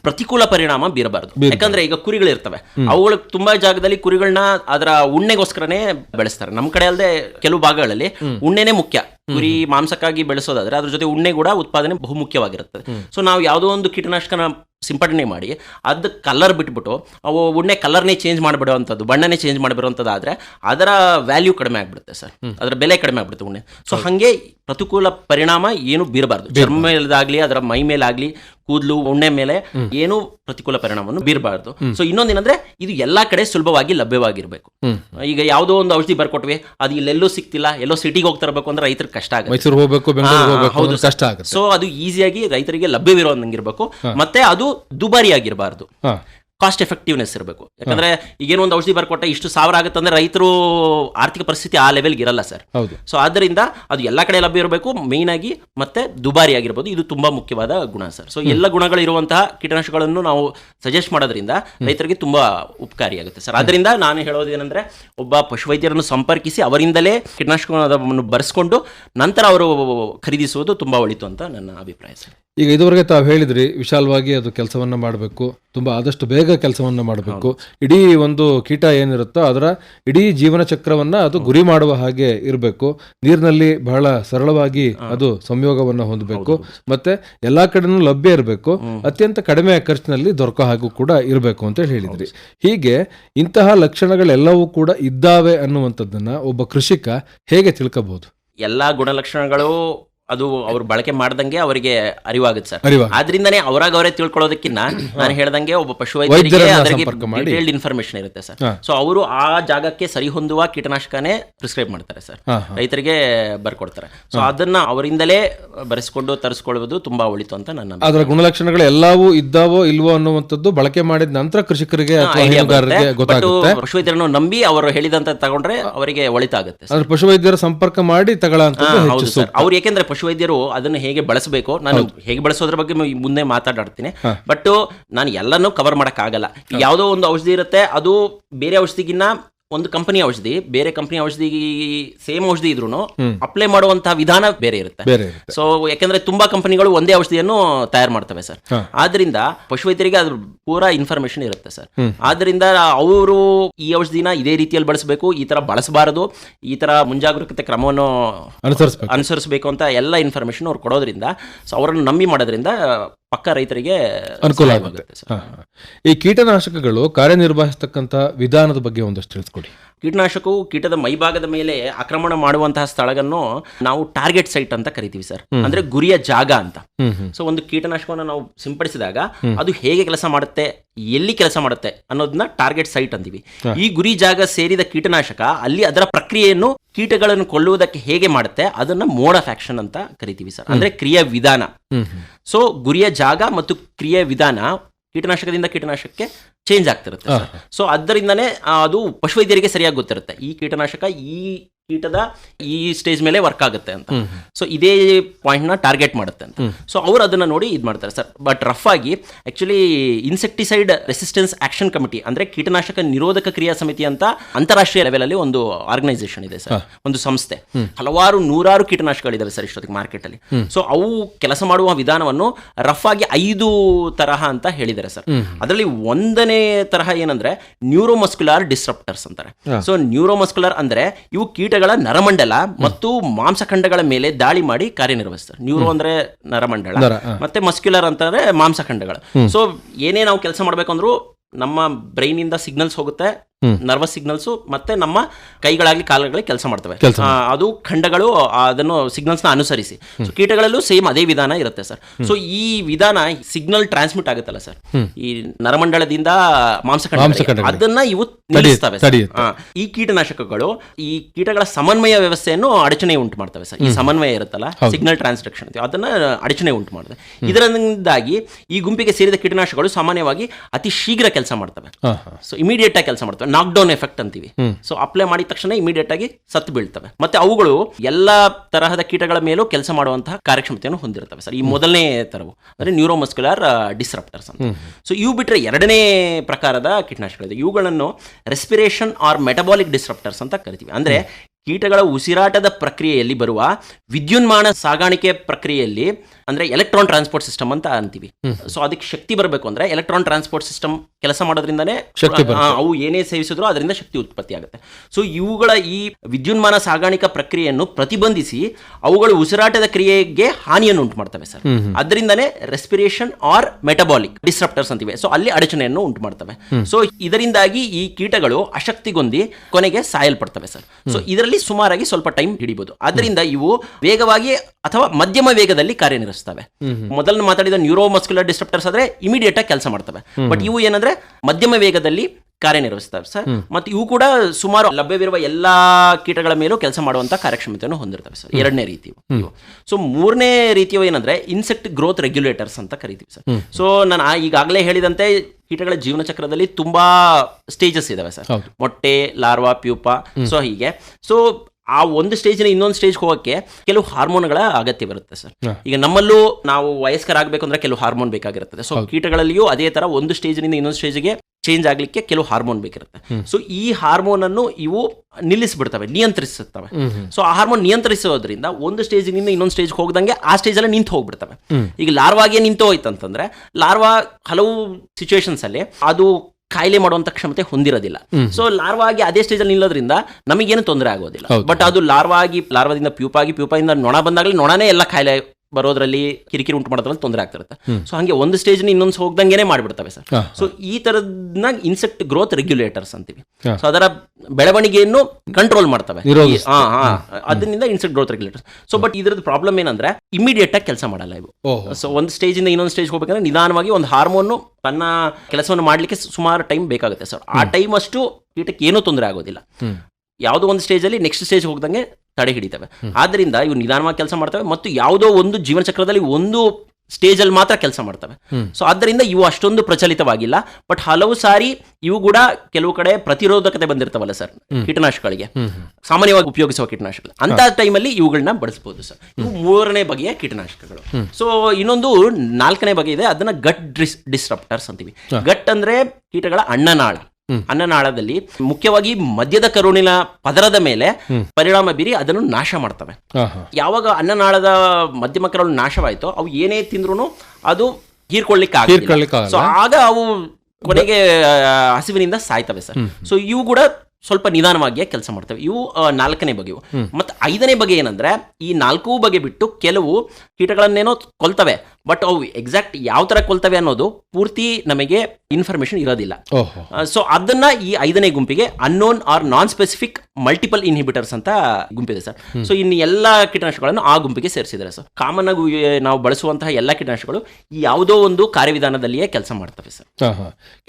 [SPEAKER 2] ಪ್ರತಿಕೂಲ ಪರಿಣಾಮ ಬೀರಬಾರದು. ಯಾಕಂದ್ರೆ ಈಗ ಕುರಿಗಳು ಇರ್ತವೆ. ಅವುಗಳು ತುಂಬಾ ಜಾಗದಲ್ಲಿ ಕುರಿಗಳನ್ನ ಅದರ ಉಣ್ಣೆಗೋಸ್ಕರನೇ ಬೆಳೆಸ್ತಾರೆ. ನಮ್ಮ ಕಡೆ ಅಲ್ಲದೆ ಕೆಲವು ಭಾಗಗಳಲ್ಲಿ ಉಣ್ಣೆನೆ ಮುಖ್ಯ. ಕುರಿ ಮಾಂಸಕ್ಕಾಗಿ ಬೆಳೆಸೋದಾದ್ರೆ ಅದ್ರ ಜೊತೆ ಉಣ್ಣೆ ಕೂಡ ಉತ್ಪಾದನೆ ಬಹುಮುಖ್ಯವಾಗಿರುತ್ತದೆ ಸೊ ನಾವು ಯಾವುದೋ ಒಂದು ಕೀಟನಾಶಕನ ಸಿಂಪಡಣೆ ಮಾಡಿ ಅದು ಕಲರ್ ಬಿಟ್ಬಿಟ್ಟು ಅವು ಉಣ್ಣೆ ಕಲರ್ನೇ ಚೇಂಜ್ ಮಾಡಿಬಿಡುವಂಥದ್ದು ಬಣ್ಣನೇ ಚೇಂಜ್ ಮಾಡಿಬಿಡುವಂಥದ್ದು ಆದರೆ ಅದರ ವ್ಯಾಲ್ಯೂ ಕಡಿಮೆ ಆಗ್ಬಿಡುತ್ತೆ ಸರ್. ಅದರ ಬೆಲೆ ಕಡಿಮೆ ಆಗ್ಬಿಡುತ್ತೆ ಉಣ್ಣೆ. ಸೊ ಹಾಗೆ ಪ್ರತಿಕೂಲ ಪರಿಣಾಮ ಏನು ಬೀರಬಾರ್ದು. ಚರ್ಮ ಮೇಲಾಗ್ಲಿ ಅದರ ಮೈ ಮೇಲಾಗ್ಲಿ ಕೂದಲು ಉಣ್ಣೆ ಮೇಲೆ ಏನು ಪ್ರತಿಕೂಲ ಪರಿಣಾಮವನ್ನು ಬೀರಬಾರ್ದು. ಸೊ ಇನ್ನೊಂದೇನಂದ್ರೆ ಇದು ಎಲ್ಲಾ ಕಡೆ ಸುಲಭವಾಗಿ ಲಭ್ಯವಾಗಿರಬೇಕು. ಈಗ ಯಾವುದೋ ಒಂದು ಔಷಧಿ ಬರ್ಕೊಟ್ವಿ ಅದು ಇಲ್ಲೆಲ್ಲೂ ಸಿಕ್ತಿಲ್ಲ ಎಲ್ಲೋ ಸಿಟಿಗೆ ಹೋಗ್ತಾ ಇರಬೇಕು ಅಂದ್ರೆ ರೈತರಿಗೆ ಕಷ್ಟ ಆಗುತ್ತೆ. ಹೌದು
[SPEAKER 1] ಕಷ್ಟ
[SPEAKER 2] ಸೊ ಅದು ಈಸಿಯಾಗಿ ರೈತರಿಗೆ ಲಭ್ಯವಿರೋಂಗಿರಬೇಕು. ಮತ್ತೆ ಅದು ದುಬಾರಿಯಾಗಿರಬಾರ್ದು.
[SPEAKER 1] ಹಾ.
[SPEAKER 2] ಕಾಸ್ಟ್ ಎಫೆಕ್ಟಿವ್ನೆಸ್ ಇರಬೇಕು. ಯಾಕಂದ್ರೆ ಈಗೇನೋ ಒಂದು ಔಷಧಿ ಬರ್ಕೊಟ್ಟೆ ಇಷ್ಟು ಸಾವಿರ ಆಗುತ್ತೆ ಅಂದ್ರೆ ರೈತರು ಆರ್ಥಿಕ ಪರಿಸ್ಥಿತಿ ಆ ಲೆವೆಲ್ಗೆ ಇರಲ್ಲ ಸರ್. ಸೊ ಆದ್ದರಿಂದ ಅದು ಎಲ್ಲ ಕಡೆ ಲಭ್ಯ ಇರಬೇಕು ಮೇಯ್ನ್ ಆಗಿ ಮತ್ತೆ ದುಬಾರಿ ಆಗಿರ್ಬೋದು ಇದು ತುಂಬಾ ಮುಖ್ಯವಾದ ಗುಣ ಸರ್. ಸೊ ಎಲ್ಲ ಗುಣಗಳು ಇರುವಂತಹ ಕೀಟನಾಶಕಗಳನ್ನು ನಾವು ಸಜೆಸ್ಟ್ ಮಾಡೋದ್ರಿಂದ ರೈತರಿಗೆ ತುಂಬಾ ಉಪಕಾರಿಯಾಗುತ್ತೆ ಸರ್. ಅದರಿಂದ ನಾನು ಹೇಳೋದೇನೆಂದ್ರೆ ಒಬ್ಬ ಪಶುವೈದ್ಯರನ್ನು ಸಂಪರ್ಕಿಸಿ ಅವರಿಂದಲೇ ಕೀಟನಾಶಕವನ್ನು ಬರೆಸ್ಕೊಂಡು ನಂತರ ಅವರು ಖರೀದಿಸುವುದು ತುಂಬಾ ಒಳಿತು ಅಂತ ನನ್ನ ಅಭಿಪ್ರಾಯ ಸರ್.
[SPEAKER 1] ಈಗ ಇದುವರೆಗೆ ತಾವು ಹೇಳಿದ್ರಿ ವಿಶಾಲವಾಗಿ ಅದು ಕೆಲಸವನ್ನು ಮಾಡಬೇಕು ತುಂಬಾ ಆದಷ್ಟು ಬೇಗ ಕೆಲಸವನ್ನ ಮಾಡಬೇಕು. ಇಡೀ ಒಂದು ಕೀಟ ಏನಿರುತ್ತೋ ಅದರ ಇಡೀ ಜೀವನ ಚಕ್ರವನ್ನ ಅದು ಗುರಿ ಮಾಡುವ ಹಾಗೆ ಇರಬೇಕು. ನೀರಿನಲ್ಲಿ ಬಹಳ ಸರಳವಾಗಿ ಅದು ಸಂಯೋಗವನ್ನ ಹೊಂದಬೇಕು. ಮತ್ತೆ ಎಲ್ಲಾ ಕಡೆನೂ ಲಭ್ಯ ಇರಬೇಕು. ಅತ್ಯಂತ ಕಡಿಮೆ ಖರ್ಚಿನಲ್ಲಿ ದೊರಕೋ ಹಾಗೂ ಕೂಡ ಇರಬೇಕು ಅಂತ ಹೇಳಿದ್ರಿ. ಹೀಗೆ ಇಂತಹ ಲಕ್ಷಣಗಳೆಲ್ಲವೂ ಕೂಡ ಇದ್ದಾವೆ ಅನ್ನುವಂಥದ್ದನ್ನ ಒಬ್ಬ ಕೃಷಿಕ ಹೇಗೆ ತಿಳ್ಕೋಬಹುದು?
[SPEAKER 2] ಎಲ್ಲಾ ಗುಣಲಕ್ಷಣಗಳು ಅದು ಅವ್ರು ಬಳಕೆ ಮಾಡ್ದಂಗೆ ಅವರಿಗೆ ಅರಿವಾಗುತ್ತೆ ಸರ್.
[SPEAKER 1] ಅದರಿಂದನೇ
[SPEAKER 2] ಆದ್ರಿಂದನೇ ಅವರಾಗ ಅವರೇ ತಿಳ್ಕೊಳ್ಳೋದಕ್ಕಿಂತ ನಾನು ಹೇಳ್ದಂಗೆ ಒಬ್ಬ ಪಶು ವೈದ್ಯರಿಗೆ ಇನ್ಫಾರ್ಮೇಶನ್ ಇರುತ್ತೆ ಸರ್. ಸೊ ಅವರು ಆ ಜಾಗಕ್ಕೆ ಸರಿ ಹೊಂದುವ ಕೀಟನಾಶಕನೇ ಪ್ರಿಸ್ಕ್ರೈಬ್ ಮಾಡ್ತಾರೆ ಸರ್. ರೈತರಿಗೆ ಬರ್ಕೊಡ್ತಾರೆ. ಸೊ ಅದನ್ನ ಅವರಿಂದಲೇ ಬರೆಸ್ಕೊಂಡು ತರಿಸ್ಕೊಳ್ಳುವುದು ತುಂಬಾ ಒಳಿತು ಅಂತ ನನ್ನ
[SPEAKER 1] ಅದರ ಗುಣಲಕ್ಷಣಗಳು ಎಲ್ಲವೂ ಇದ್ದಾವೋ ಇಲ್ವೋ ಅನ್ನುವಂಥದ್ದು ಬಳಕೆ ಮಾಡಿದ ನಂತರ ಕೃಷಿಕರಿಗೆ
[SPEAKER 2] ಪಶುವೈದ್ಯರನ್ನು ನಂಬಿ ಅವರು ಹೇಳಿದಂತ ತಗೊಂಡ್ರೆ ಅವರಿಗೆ ಒಳಿತಾಗುತ್ತೆ
[SPEAKER 1] ಪಶುವೈದ್ಯರ ಸಂಪರ್ಕ ಮಾಡಿ
[SPEAKER 2] ತಗೊಳ್ಳೋ ಅವ್ರು ಏಕೆಂದ್ರೆ ಪಶುವೈದ್ಯರು ಅದನ್ನ ಹೇಗೆ ಬಳಸಬೇಕು ನಾನು ಹೇಗೆ ಬಳಸೋದ್ರ ಬಗ್ಗೆ ಮುಂದೆ ಮಾತಾಡ್ತೀನಿ. ಬಟ್ ನಾನು ಎಲ್ಲನೂ ಕವರ್ ಮಾಡೋಕ್ಕಾಗಲ್ಲ. ಆಗಲ್ಲ ಯಾವುದೋ ಒಂದು ಔಷಧಿ ಇರುತ್ತೆ ಅದು ಬೇರೆ ಔಷಧಿಗಿನ್ನ ಒಂದು ಕಂಪನಿ ಔಷಧಿ ಬೇರೆ ಕಂಪನಿ ಔಷಧಿ ಸೇಮ್ ಔಷಧಿ ಇದ್ರು ಅಪ್ಲೈ ಮಾಡುವಂತಹ ವಿಧಾನ ಬೇರೆ ಇರುತ್ತೆ. ಸೊ ಯಾಕಂದ್ರೆ ತುಂಬಾ ಕಂಪನಿಗಳು ಒಂದೇ ಔಷಧಿಯನ್ನು ತಯಾರು ಮಾಡ್ತವೆ ಸರ್. ಆದ್ರಿಂದ ಪಶುವೈದ್ಯರಿಗೆ ಅದ್ರ ಪೂರಾ ಇನ್ಫಾರ್ಮೇಶನ್ ಇರುತ್ತೆ ಸರ್. ಆದ್ರಿಂದ ಅವರು ಈ ಔಷಧಿನ ಇದೇ ರೀತಿಯಲ್ಲಿ ಬಳಸಬೇಕು ಈ ತರ ಬಳಸಬಾರದು ಈ ತರ ಮುಂಜಾಗ್ರತೆ ಕ್ರಮವನ್ನು
[SPEAKER 1] ಅನುಸರಿಸಬೇಕು.
[SPEAKER 2] ಅಂತ ಎಲ್ಲ ಇನ್ಫಾರ್ಮೇಶನ್ ಅವ್ರು ಕೊಡೋದ್ರಿಂದ ಸೊ ಅವರನ್ನು ನಂಬಿ ಮಾಡೋದ್ರಿಂದ ಪಕ್ಕ ರೈತರಿಗೆ
[SPEAKER 1] ಅನುಕೂಲ ಆಗುತ್ತೆ. ಈ ಕೀಟನಾಶಕಗಳು ಕಾರ್ಯನಿರ್ವಹಿಸ್ತಕ್ಕಂಥ ವಿಧಾನದ ಬಗ್ಗೆ ಒಂದಷ್ಟು ತಿಳಿಸ್ಕೊಡಿ.
[SPEAKER 2] ಕೀಟನಾಶಕವು ಕೀಟದ ಮೈಭಾಗದ ಮೇಲೆ ಆಕ್ರಮಣ ಮಾಡುವಂತಹ ಸ್ಥಳವನ್ನು ನಾವು ಟಾರ್ಗೆಟ್ ಸೈಟ್ ಅಂತ ಕರಿತೀವಿ ಸರ್. ಅಂದ್ರೆ ಗುರಿಯ ಜಾಗ ಅಂತ. ಸೊ ಒಂದು ಕೀಟನಾಶಕವನ್ನು ನಾವು ಸಿಂಪಡಿಸಿದಾಗ ಅದು ಹೇಗೆ ಕೆಲಸ ಮಾಡುತ್ತೆ ಎಲ್ಲಿ ಕೆಲಸ ಮಾಡುತ್ತೆ ಅನ್ನೋದನ್ನ ಟಾರ್ಗೆಟ್ ಸೈಟ್ ಅಂತೀವಿ. ಈ ಗುರಿ ಜಾಗ ಸೇರಿದ ಕೀಟನಾಶಕ ಅಲ್ಲಿ ಅದರ ಪ್ರಕ್ರಿಯೆಯನ್ನು ಕೀಟಗಳನ್ನು ಕೊಲ್ಲುವುದಕ್ಕೆ ಹೇಗೆ ಮಾಡುತ್ತೆ ಅದನ್ನ ಮೋಡ್ ಆಫ್ ಆಕ್ಷನ್ ಅಂತ ಕರಿತೀವಿ ಸರ್. ಅಂದ್ರೆ ಕ್ರಿಯಾ ವಿಧಾನ ಸೊ ಗುರಿಯ ಜಾಗ ಮತ್ತು ಕ್ರಿಯೆ ವಿಧಾನ ಕೀಟನಾಶಕದಿಂದ ಕೀಟನಾಶಕಕ್ಕೆ ಚೇಂಜ್ ಆಗ್ತಿರುತ್ತೆ ಸೊ ಅದರಿಂದನೇ ಅದು ಪಶುವೈದ್ಯರಿಗೆ ಸರಿಯಾಗಿ ಗೊತ್ತಿರುತ್ತೆ. ಈ ಕೀಟನಾಶಕ ಈ ಕೀಟದ ಈ ಸ್ಟೇಜ್ ಮೇಲೆ ವರ್ಕ್ ಆಗುತ್ತೆ ಅಂತ. ಸೊ ಇದೇ ಪಾಯಿಂಟ್ನ ಟಾರ್ಗೆಟ್ ಮಾಡುತ್ತೆ ಅಂತ. ಸೊ ಅವರು ಅದನ್ನ ನೋಡಿ ಇದು ಮಾಡ್ತಾರೆ ಸರ್. ಬಟ್ ರಫ್ ಆಗಿ actually insecticide resistance action committee ಅಂದ್ರೆ ಕೀಟನಾಶಕ ನಿರೋಧಕ ಕ್ರಿಯಾ ಸಮಿತಿ ಅಂತ ಅಂತಾರಾಷ್ಟ್ರೀಯ ಲೆವೆಲಲ್ಲಿ ಒಂದು ಆರ್ಗನೈಸೇಷನ್ ಇದೆ ಸರ್. ಒಂದು ಸಂಸ್ಥೆ. ಹಲವಾರು ನೂರಾರು ಕೀಟನಾಶಕಗಳಿದಾವೆ ಸರ್ ಇಷ್ಟೊತ್ತಿಗೆ ಮಾರ್ಕೆಟ್ ಅಲ್ಲಿ. ಸೊ ಅವು ಕೆಲಸ ಮಾಡುವ ವಿಧಾನವನ್ನು ರಫ್ ಆಗಿ ಐದು ತರಹ ಅಂತ ಹೇಳಿದ್ದಾರೆ ಸರ್. ಅದರಲ್ಲಿ ಒಂದನೇ ತರಹ ಏನಂದ್ರೆ ನ್ಯೂರೋಮಸ್ಕ್ಯುಲಾರ್ ಡಿಸ್ರಪ್ಟರ್ಸ್ ಅಂತಾರೆ. ಸೊ ನ್ಯೂರೋಮಸ್ಕ್ಯುಲರ್ ಅಂದ್ರೆ ಇವು ಕೀಟಗಳ ನರಮಂಡಲ ಮತ್ತು ಮಾಂಸಖಂಡಗಳ ಮೇಲೆ ದಾಳಿ ಮಾಡಿ ಕಾರ್ಯನಿರ್ವಹಿಸ್ತಾರೆ. ನ್ಯೂರೋ ಅಂದ್ರೆ ನರಮಂಡಲ.
[SPEAKER 1] ನರ, ಹಾ.
[SPEAKER 2] ಮತ್ತೆ ಮಸ್ಕ್ಯುಲರ್ ಅಂತಂದ್ರೆ ಮಾಂಸಖಂಡಗಳು. ಸೊ ಏನೇ ನಾವು ಕೆಲಸ ಮಾಡ್ಬೇಕಂದ್ರೂ ನಮ್ಮ ಬ್ರೈನ್ ಇಂದ ಸಿಗ್ನಲ್ಸ್ ಹೋಗುತ್ತೆ. ನರ್ವಸ್ ಸಿಗ್ನಲ್ಸ್ ಮತ್ತೆ ನಮ್ಮ ಕೈಗಳಾಗ್ಲಿ ಕಾಲುಗಳಲ್ಲಿ ಕೆಲಸ ಮಾಡ್ತವೆ. ಅದು ಖಂಡಗಳು ಅದನ್ನು ಸಿಗ್ನಲ್ಸ್ನ ಅನುಸರಿಸಿ ಸೊ ಕೀಟಗಳಲ್ಲೂ ಸೇಮ್ ಅದೇ ವಿಧಾನ ಇರುತ್ತೆ ಸರ್. ಸೊ ಈ ವಿಧಾನ ಸಿಗ್ನಲ್ ಟ್ರಾನ್ಸ್ಮಿಟ್ ಆಗುತ್ತಲ್ಲ ಸರ್. ಈ ನರಮಂಡಲದಿಂದ
[SPEAKER 1] ಮಾಂಸ
[SPEAKER 2] ಅದನ್ನ ಇವು ನಿಲ್ಲಿಸ್ತವೆ. ಈ ಕೀಟನಾಶಕಗಳು ಈ ಕೀಟಗಳ ಸಮನ್ವಯ ವ್ಯವಸ್ಥೆಯನ್ನು ಅಡಚಣೆ ಉಂಟು ಮಾಡ್ತವೆ ಸರ್. ಈ ಸಮನ್ವಯ ಇರುತ್ತಲ್ಲ ಸಿಗ್ನಲ್ ಟ್ರಾನ್ಸ್ಡಕ್ಷನ್ ಅದನ್ನ ಅಡಚಣೆ ಉಂಟು ಮಾಡ್ತವೆ. ಇದರಿಂದಾಗಿ ಈ ಗುಂಪಿಗೆ ಸೇರಿದ ಕೀಟನಾಶಕಗಳು ಸಾಮಾನ್ಯವಾಗಿ ಅತಿ ಶೀಘ್ರ ಕೆಲಸ ಮಾಡ್ತವೆ. ಸೊ ಇಮಿಡಿಯೇಟ್ ಆಗಿ ಕೆಲಸ ಮಾಡ್ತವೆ. ನಾಕ್ ಡೌನ್ ಎಫೆಕ್ಟ್ ಅಂತೀವಿ ಸೊ ಅಪ್ಲೈ ಮಾಡಿದ ತಕ್ಷಣ ಇಮಿಡಿಯೇಟ್ ಆಗಿ ಸತ್ತು ಬೀಳ್ತವೆ. ಮತ್ತೆ ಅವುಗಳು ಎಲ್ಲಾ ತರಹದ ಕೀಟಗಳ ಮೇಲೂ ಕೆಲಸ ಮಾಡುವಂತಹ ಕಾರ್ಯಕ್ಷಮತೆಯನ್ನು ಹೊಂದಿರ್ತವೆ ಸರ್. ಈ ಮೊದಲನೇ ತರವು ಅಂದ್ರೆ ನ್ಯೂರೋಮಸ್ಕ್ಯುಲರ್ ಡಿಸ್ರಪ್ಟರ್ಸ್ ಅಂತ. ಸೊ ಇವು ಬಿಟ್ರೆ ಎರಡನೇ ಪ್ರಕಾರದ ಕೀಟನಾಶಕಗಳಿದೆ. ಇವುಗಳನ್ನು ರೆಸ್ಪಿರೇಷನ್ ಆರ್ ಮೆಟಬಾಲಿಕ್ ಡಿಸ್ರಪ್ಟರ್ಸ್ ಅಂತ ಕರಿತೀವಿ. ಅಂದ್ರೆ ಕೀಟಗಳ ಉಸಿರಾಟದ ಪ್ರಕ್ರಿಯೆಯಲ್ಲಿ ಬರುವ ವಿದ್ಯುನ್ಮಾನ ಸಾಗಾಣಿಕೆ ಪ್ರಕ್ರಿಯೆಯಲ್ಲಿ ಅಂದ್ರೆ ಎಲೆಕ್ಟ್ರಾನ್ ಟ್ರಾನ್ಸ್ಪೋರ್ಟ್ ಸಿಸ್ಟಮ್ ಅಂತ ಅಂತೀವಿ. ಸೊ ಅದಕ್ಕೆ ಶಕ್ತಿ ಬರಬೇಕು ಅಂದ್ರೆ ಎಲೆಕ್ಟ್ರಾನ್ ಟ್ರಾನ್ಸ್ಪೋರ್ಟ್ ಸಿಸ್ಟಮ್ ಕೆಲಸ ಮಾಡೋದ್ರಿಂದನೇ ಅವು ಏನೇ ಸೇವಿಸಿದ್ರು ಅದರಿಂದ ಶಕ್ತಿ ಉತ್ಪತ್ತಿ ಆಗುತ್ತೆ. ಸೊ ಇವುಗಳ ಈ ವಿದ್ಯುನ್ಮಾನ ಸಾಗಾಣಿಕಾ ಪ್ರಕ್ರಿಯೆಯನ್ನು ಪ್ರತಿಬಂಧಿಸಿ ಅವುಗಳು ಉಸಿರಾಟದ ಕ್ರಿಯೆಗೆ ಹಾನಿಯನ್ನು ಉಂಟು ಮಾಡ್ತವೆ ಸರ್ ಅದರಿಂದನೇ ರೆಸ್ಪಿರೇಷನ್ ಆರ್ ಮೆಟಬಾಲಿಕ್ ಡಿಸ್ರಪ್ಟರ್ಸ್ ಅಂತಿವೆ. ಸೊ ಅಲ್ಲಿ ಅಡಚಣೆಯನ್ನು ಉಂಟು ಮಾಡ್ತವೆ ಸೊ ಇದರಿಂದಾಗಿ ಈ ಕೀಟಗಳು ಅಶಕ್ತಿಗೊಂದಿ ಕೊನೆಗೆ ಸಾಯಲ್ಪಡ್ತವೆ ಸರ್. ಸೊ ಇದರಲ್ಲಿ ಸುಮಾರಾಗಿ ಸ್ವಲ್ಪ ಟೈಮ್ ಹಿಡಿಬಹುದು ಅದರಿಂದ ಇವು ವೇಗವಾಗಿ ಅಥವಾ ಮಧ್ಯಮ ವೇಗದಲ್ಲಿ ಕಾರ್ಯನಿರ್ವಹಿಸ್ತವೆ ಮೊದಲು ಮಾತಾಡಿದ ನ್ಯೂರೋಮಸ್ಕ್ಯುಲರ್ ಡಿಸ್ಟ್ರಪ್ಟರ್ಸ್ ಆದ್ರೆ ಇಮಿಡಿಯೇಟ್ ಆಗಿ ಕೆಲಸ ಮಾಡ್ತವೆ. ಬಟ್ ಇವು ಏನಂದ್ರೆ ಮಧ್ಯಮ ವೇಗದಲ್ಲಿ ಕಾರ್ಯನಿರ್ವಹಿಸ್ತವೆ ಸರ್. ಮತ್ತೆ ಇವು ಕೂಡ ಸುಮಾರು ಲಭ್ಯವಿರುವ ಎಲ್ಲಾ ಕೀಟಗಳ ಮೇಲೂ ಕೆಲಸ ಮಾಡುವಂತ ಕಾರ್ಯಕ್ಷಮತೆಯನ್ನು ಹೊಂದಿರ್ತವೆ ಸರ್. ಎರಡನೇ ರೀತಿ ಸೊ ಮೂರನೇ ರೀತಿಯು ಏನಂದ್ರೆ ಇನ್ಸೆಕ್ಟ್ ಗ್ರೋತ್ ರೆಗ್ಯುಲೇಟರ್ಸ್ ಅಂತ ಕರಿತೀವಿ ಸರ್. ಸೊ ನಾನು ಈಗಾಗಲೇ ಹೇಳಿದಂತೆ ಕೀಟಗಳ ಜೀವನ ಚಕ್ರದಲ್ಲಿ ತುಂಬಾ ಸ್ಟೇಜಸ್ ಇದಾವೆ ಸರ್. ಮೊಟ್ಟೆ ಲಾರ್ವಾ ಪ್ಯೂಪ ಸೊ ಹೀಗೆ. ಸೊ ಆ ಒಂದು ಸ್ಟೇಜ್ನ ಇನ್ನೊಂದು ಸ್ಟೇಜ್ ಹೋಗಕ್ಕೆ ಕೆಲವು ಹಾರ್ಮೋನ್ಗಳ ಅಗತ್ಯ ಬರುತ್ತೆ ಸರ್. ಈಗ ನಮ್ಮಲ್ಲೂ ನಾವು ವಯಸ್ಕರಾಗಬೇಕು ಅಂದ್ರೆ ಕೆಲವು ಹಾರ್ಮೋನ್ ಬೇಕಾಗಿರುತ್ತದೆ ಸೊ ಕೀಟಗಳಲ್ಲಿಯೂ ಅದೇ ತರ ಒಂದು ಸ್ಟೇಜ್ನಿಂದ ಇನ್ನೊಂದು ಸ್ಟೇಜ್ಗೆ ಚೇಂಜ್ ಆಗಲಿಕ್ಕೆ ಕೆಲವು ಹಾರ್ಮೋನ್ ಬೇಕಿರುತ್ತೆ. ಸೊ ಈ ಹಾರ್ಮೋನ್ ಅನ್ನು ಇವು ನಿಲ್ಲಿಸ್ಬಿಡ್ತವೆ ನಿಯಂತ್ರಿಸುತ್ತವೆ. ಸೊ ಆ ಹಾರ್ಮೋನ್ ನಿಯಂತ್ರಿಸೋದ್ರಿಂದ ಒಂದು ಸ್ಟೇಜಿನಿಂದ ಇನ್ನೊಂದು ಸ್ಟೇಜ್ ಹೋಗ್ದಂಗೆ ಆ ಸ್ಟೇಜ್ ಅಲ್ಲಿ ನಿಂತು ಹೋಗ್ಬಿಡ್ತವೆ. ಈಗ ಲಾರ್ವಾಗೆ ನಿಂತು ಹೋಯ್ತಂತಂದ್ರೆ ಲಾರ್ವಾ ಹಲವು ಸಿಚುವೇಶನ್ಸ್ ಅಲ್ಲಿ ಅದು ಕಾಯಿಲೆ ಮಾಡುವಂತ ಕ್ಷಮತೆ ಹೊಂದಿರೋದಿಲ್ಲ. ಸೊ ಲಾರ್ವಾಗಿ ಅದೇ ಸ್ಟೇಜ್ ಸ್ಟೇಜಲ್ಲಿ ನಿಲ್ಲೋದ್ರಿಂದ ನಮಗೇನು ತೊಂದರೆ ಆಗೋದಿಲ್ಲ. ಬಟ್ ಅದು ಲಾರ್ವಾಗಿ ಲಾರ್ವಾದಿಂದ ಪ್ಯೂಪಾಗಿ ಪ್ಯೂಪಾಯಿಂದ ನೊಣ ಬಂದಾಗಲೇ ನೊಣನೇ ಎಲ್ಲ ಕಾಯಿಲೆ ಬರೋದ್ರಲ್ಲಿ ಕಿರಿಕಿರಿ ಉಂಟು ಮಾಡೋದ್ರಲ್ಲಿ ತೊಂದರೆ ಆಗ್ತಿರುತ್ತೆ. ಸೊ ಹಂಗೆ ಒಂದು ಸ್ಟೇಜ್ ಇನ್ನೊಂದು ಹೋಗ್ದಂಗೆ ಮಾಡ್ಬಿಡ್ತವೆ ಸರ್. ಸೊ ಈ ತರದ್ನ ಇನ್ಸೆಕ್ಟ್ ಗ್ರೋತ್ ರೆಗ್ಯುಲೇಟರ್ಸ್ ಅಂತೀವಿ. ಸೊ ಅದರ ಬೆಳವಣಿಗೆಯನ್ನು ಕಂಟ್ರೋಲ್ ಮಾಡ್ತವೆ.
[SPEAKER 1] ನಿರೋಧಿಸ್ತವೆ.
[SPEAKER 2] ಹಾ ಹಾ. ಅದರಿಂದ insect growth regulator so but ಇದ್ರದ್ದು ಪ್ರಾಬ್ಲಮ್ ಏನಂದ್ರೆ ಇಮಿಡಿಯೇಟ್ ಆಗಿ ಕೆಲಸ ಮಾಡಲ್ಲ ಇವು. ಸೊ ಒಂದು ಸ್ಟೇಜ್ ಇಂದ ಇನ್ನೊಂದು ಸ್ಟೇಜ್ ಹೋಗ್ಬೇಕಂದ್ರೆ ನಿಧಾನವಾಗಿ ಒಂದು ಹಾರ್ಮೋನ್ ತನ್ನ ಕೆಲಸವನ್ನು ಮಾಡ್ಲಿಕ್ಕೆ ಸುಮಾರು ಟೈಮ್ ಬೇಕಾಗುತ್ತೆ ಸರ್. ಆ ಟೈಮ್ ಅಷ್ಟು ಕೀಟಕ್ಕೆ ಏನೂ ತೊಂದರೆ ಆಗೋದಿಲ್ಲ. ಯಾವುದೋ ಒಂದು ಸ್ಟೇಜಲ್ಲಿ ನೆಕ್ಸ್ಟ್ ಸ್ಟೇಜ್ ಹೋಗ್ದಂಗೆ ತಡೆ ಹಿಡಿತವೆ ಆದ್ರಿಂದ ಇವು ನಿಧಾನವಾಗಿ ಕೆಲಸ ಮಾಡ್ತವೆ ಮತ್ತು ಯಾವುದೋ ಒಂದು ಜೀವನ ಚಕ್ರದಲ್ಲಿ ಒಂದು ಸ್ಟೇಜ್ ಅಲ್ಲಿ ಮಾತ್ರ ಕೆಲಸ ಮಾಡ್ತವೆ. ಸೊ ಆದ್ದರಿಂದ ಇವು ಅಷ್ಟೊಂದು ಪ್ರಚಲಿತವಾಗಿಲ್ಲ. ಬಟ್ ಹಲವು ಸಾರಿ ಇವು ಕೂಡ ಕೆಲವು ಕಡೆ ಪ್ರತಿರೋಧಕತೆ ಬಂದಿರ್ತಾವಲ್ಲ ಸರ್ ಕೀಟನಾಶಕಗಳಿಗೆ. ಸಾಮಾನ್ಯವಾಗಿ ಉಪಯೋಗಿಸುವ ಕೀಟನಾಶಕಗಳು. ಅಂತ ಟೈಮಲ್ಲಿ ಇವುಗಳನ್ನ ಬಳಸಬಹುದು ಸರ್. ಇವು ಮೂರನೇ ಬಗೆಯ ಕೀಟನಾಶಕಗಳು. ಸೊ ಇನ್ನೊಂದು ನಾಲ್ಕನೇ ಬಗೆ ಇದೆ ಅದನ್ನ ಗಟ್ ಡಿಸ್ ಡಿಸ್ರಪ್ಟರ್ಸ್ ಅಂತೀವಿ. ಗಟ್ ಅಂದ್ರೆ ಕೀಟಗಳ ಅನ್ನನಾಳ ಅನ್ನನಾಳದಲ್ಲಿ ಮುಖ್ಯವಾಗಿ ಮಧ್ಯದ ಕರುಣಿನ ಪದರದ ಮೇಲೆ ಪರಿಣಾಮ ಬೀರಿ ಅದನ್ನು ನಾಶ ಮಾಡ್ತವೆ. ಯಾವಾಗ ಅನ್ನನಾಳದ ಮಧ್ಯಮ ಕರುಳು ನಾಶವಾಯಿತೋ ಅವು ಏನೇ ತಿಂದ್ರು ಅದು ಹೀರ್ಕೊಳ್ಳಿಕ್ಕೆ. ಸೊ ಆಗ ಅವು ಕೊನೆಗೆ ಹಸಿವಿನಿಂದ ಸಾಯ್ತವೆ ಸರ್. ಸೊ ಇವು ಕೂಡ ಸ್ವಲ್ಪ ನಿಧಾನವಾಗಿಯೇ ಕೆಲಸ ಮಾಡ್ತವೆ. ಇವು ನಾಲ್ಕನೇ ಬಗೆಯು ಮತ್ತೆ ಐದನೇ ಬಗೆ ಏನಂದ್ರೆ ಈ ನಾಲ್ಕು ಬಗೆ ಬಿಟ್ಟು ಕೆಲವು ಕೀಟಗಳನ್ನೇನೋ ಕೊಲ್ತವೆ. ಬಟ್ ಅವು ಎಕ್ಸಾಕ್ಟ್ ಯಾವ ತರ ಕೊಲ್ತವೆ ಅನ್ನೋದು ಪೂರ್ತಿ ನಮಗೆ ಇನ್ಫಾರ್ಮೇಶನ್ ಇರೋದಿಲ್ಲ. ಸೊ ಅದನ್ನ ಈ ಐದನೇ ಗುಂಪಿಗೆ unknown or non specific multiple inhibitors ಅಂತ ಗುಂಪಿದೆ ಸರ್. ಸೊ ಇನ್ನು ಎಲ್ಲ ಕೀಟನಾಶಕಗಳನ್ನು ಆ ಗುಂಪಿಗೆ ಸೇರಿಸಿದ್ದಾರೆ ಸರ್. ಕಾಮನ್ ಆಗಿ ನಾವು ಬಳಸುವಂತಹ ಎಲ್ಲ ಕೀಟನಾಶಕಗಳು ಈ ಯಾವುದೋ ಒಂದು ಕಾರ್ಯವಿಧಾನದಲ್ಲಿಯೇ ಕೆಲಸ ಮಾಡ್ತವೆ ಸರ್.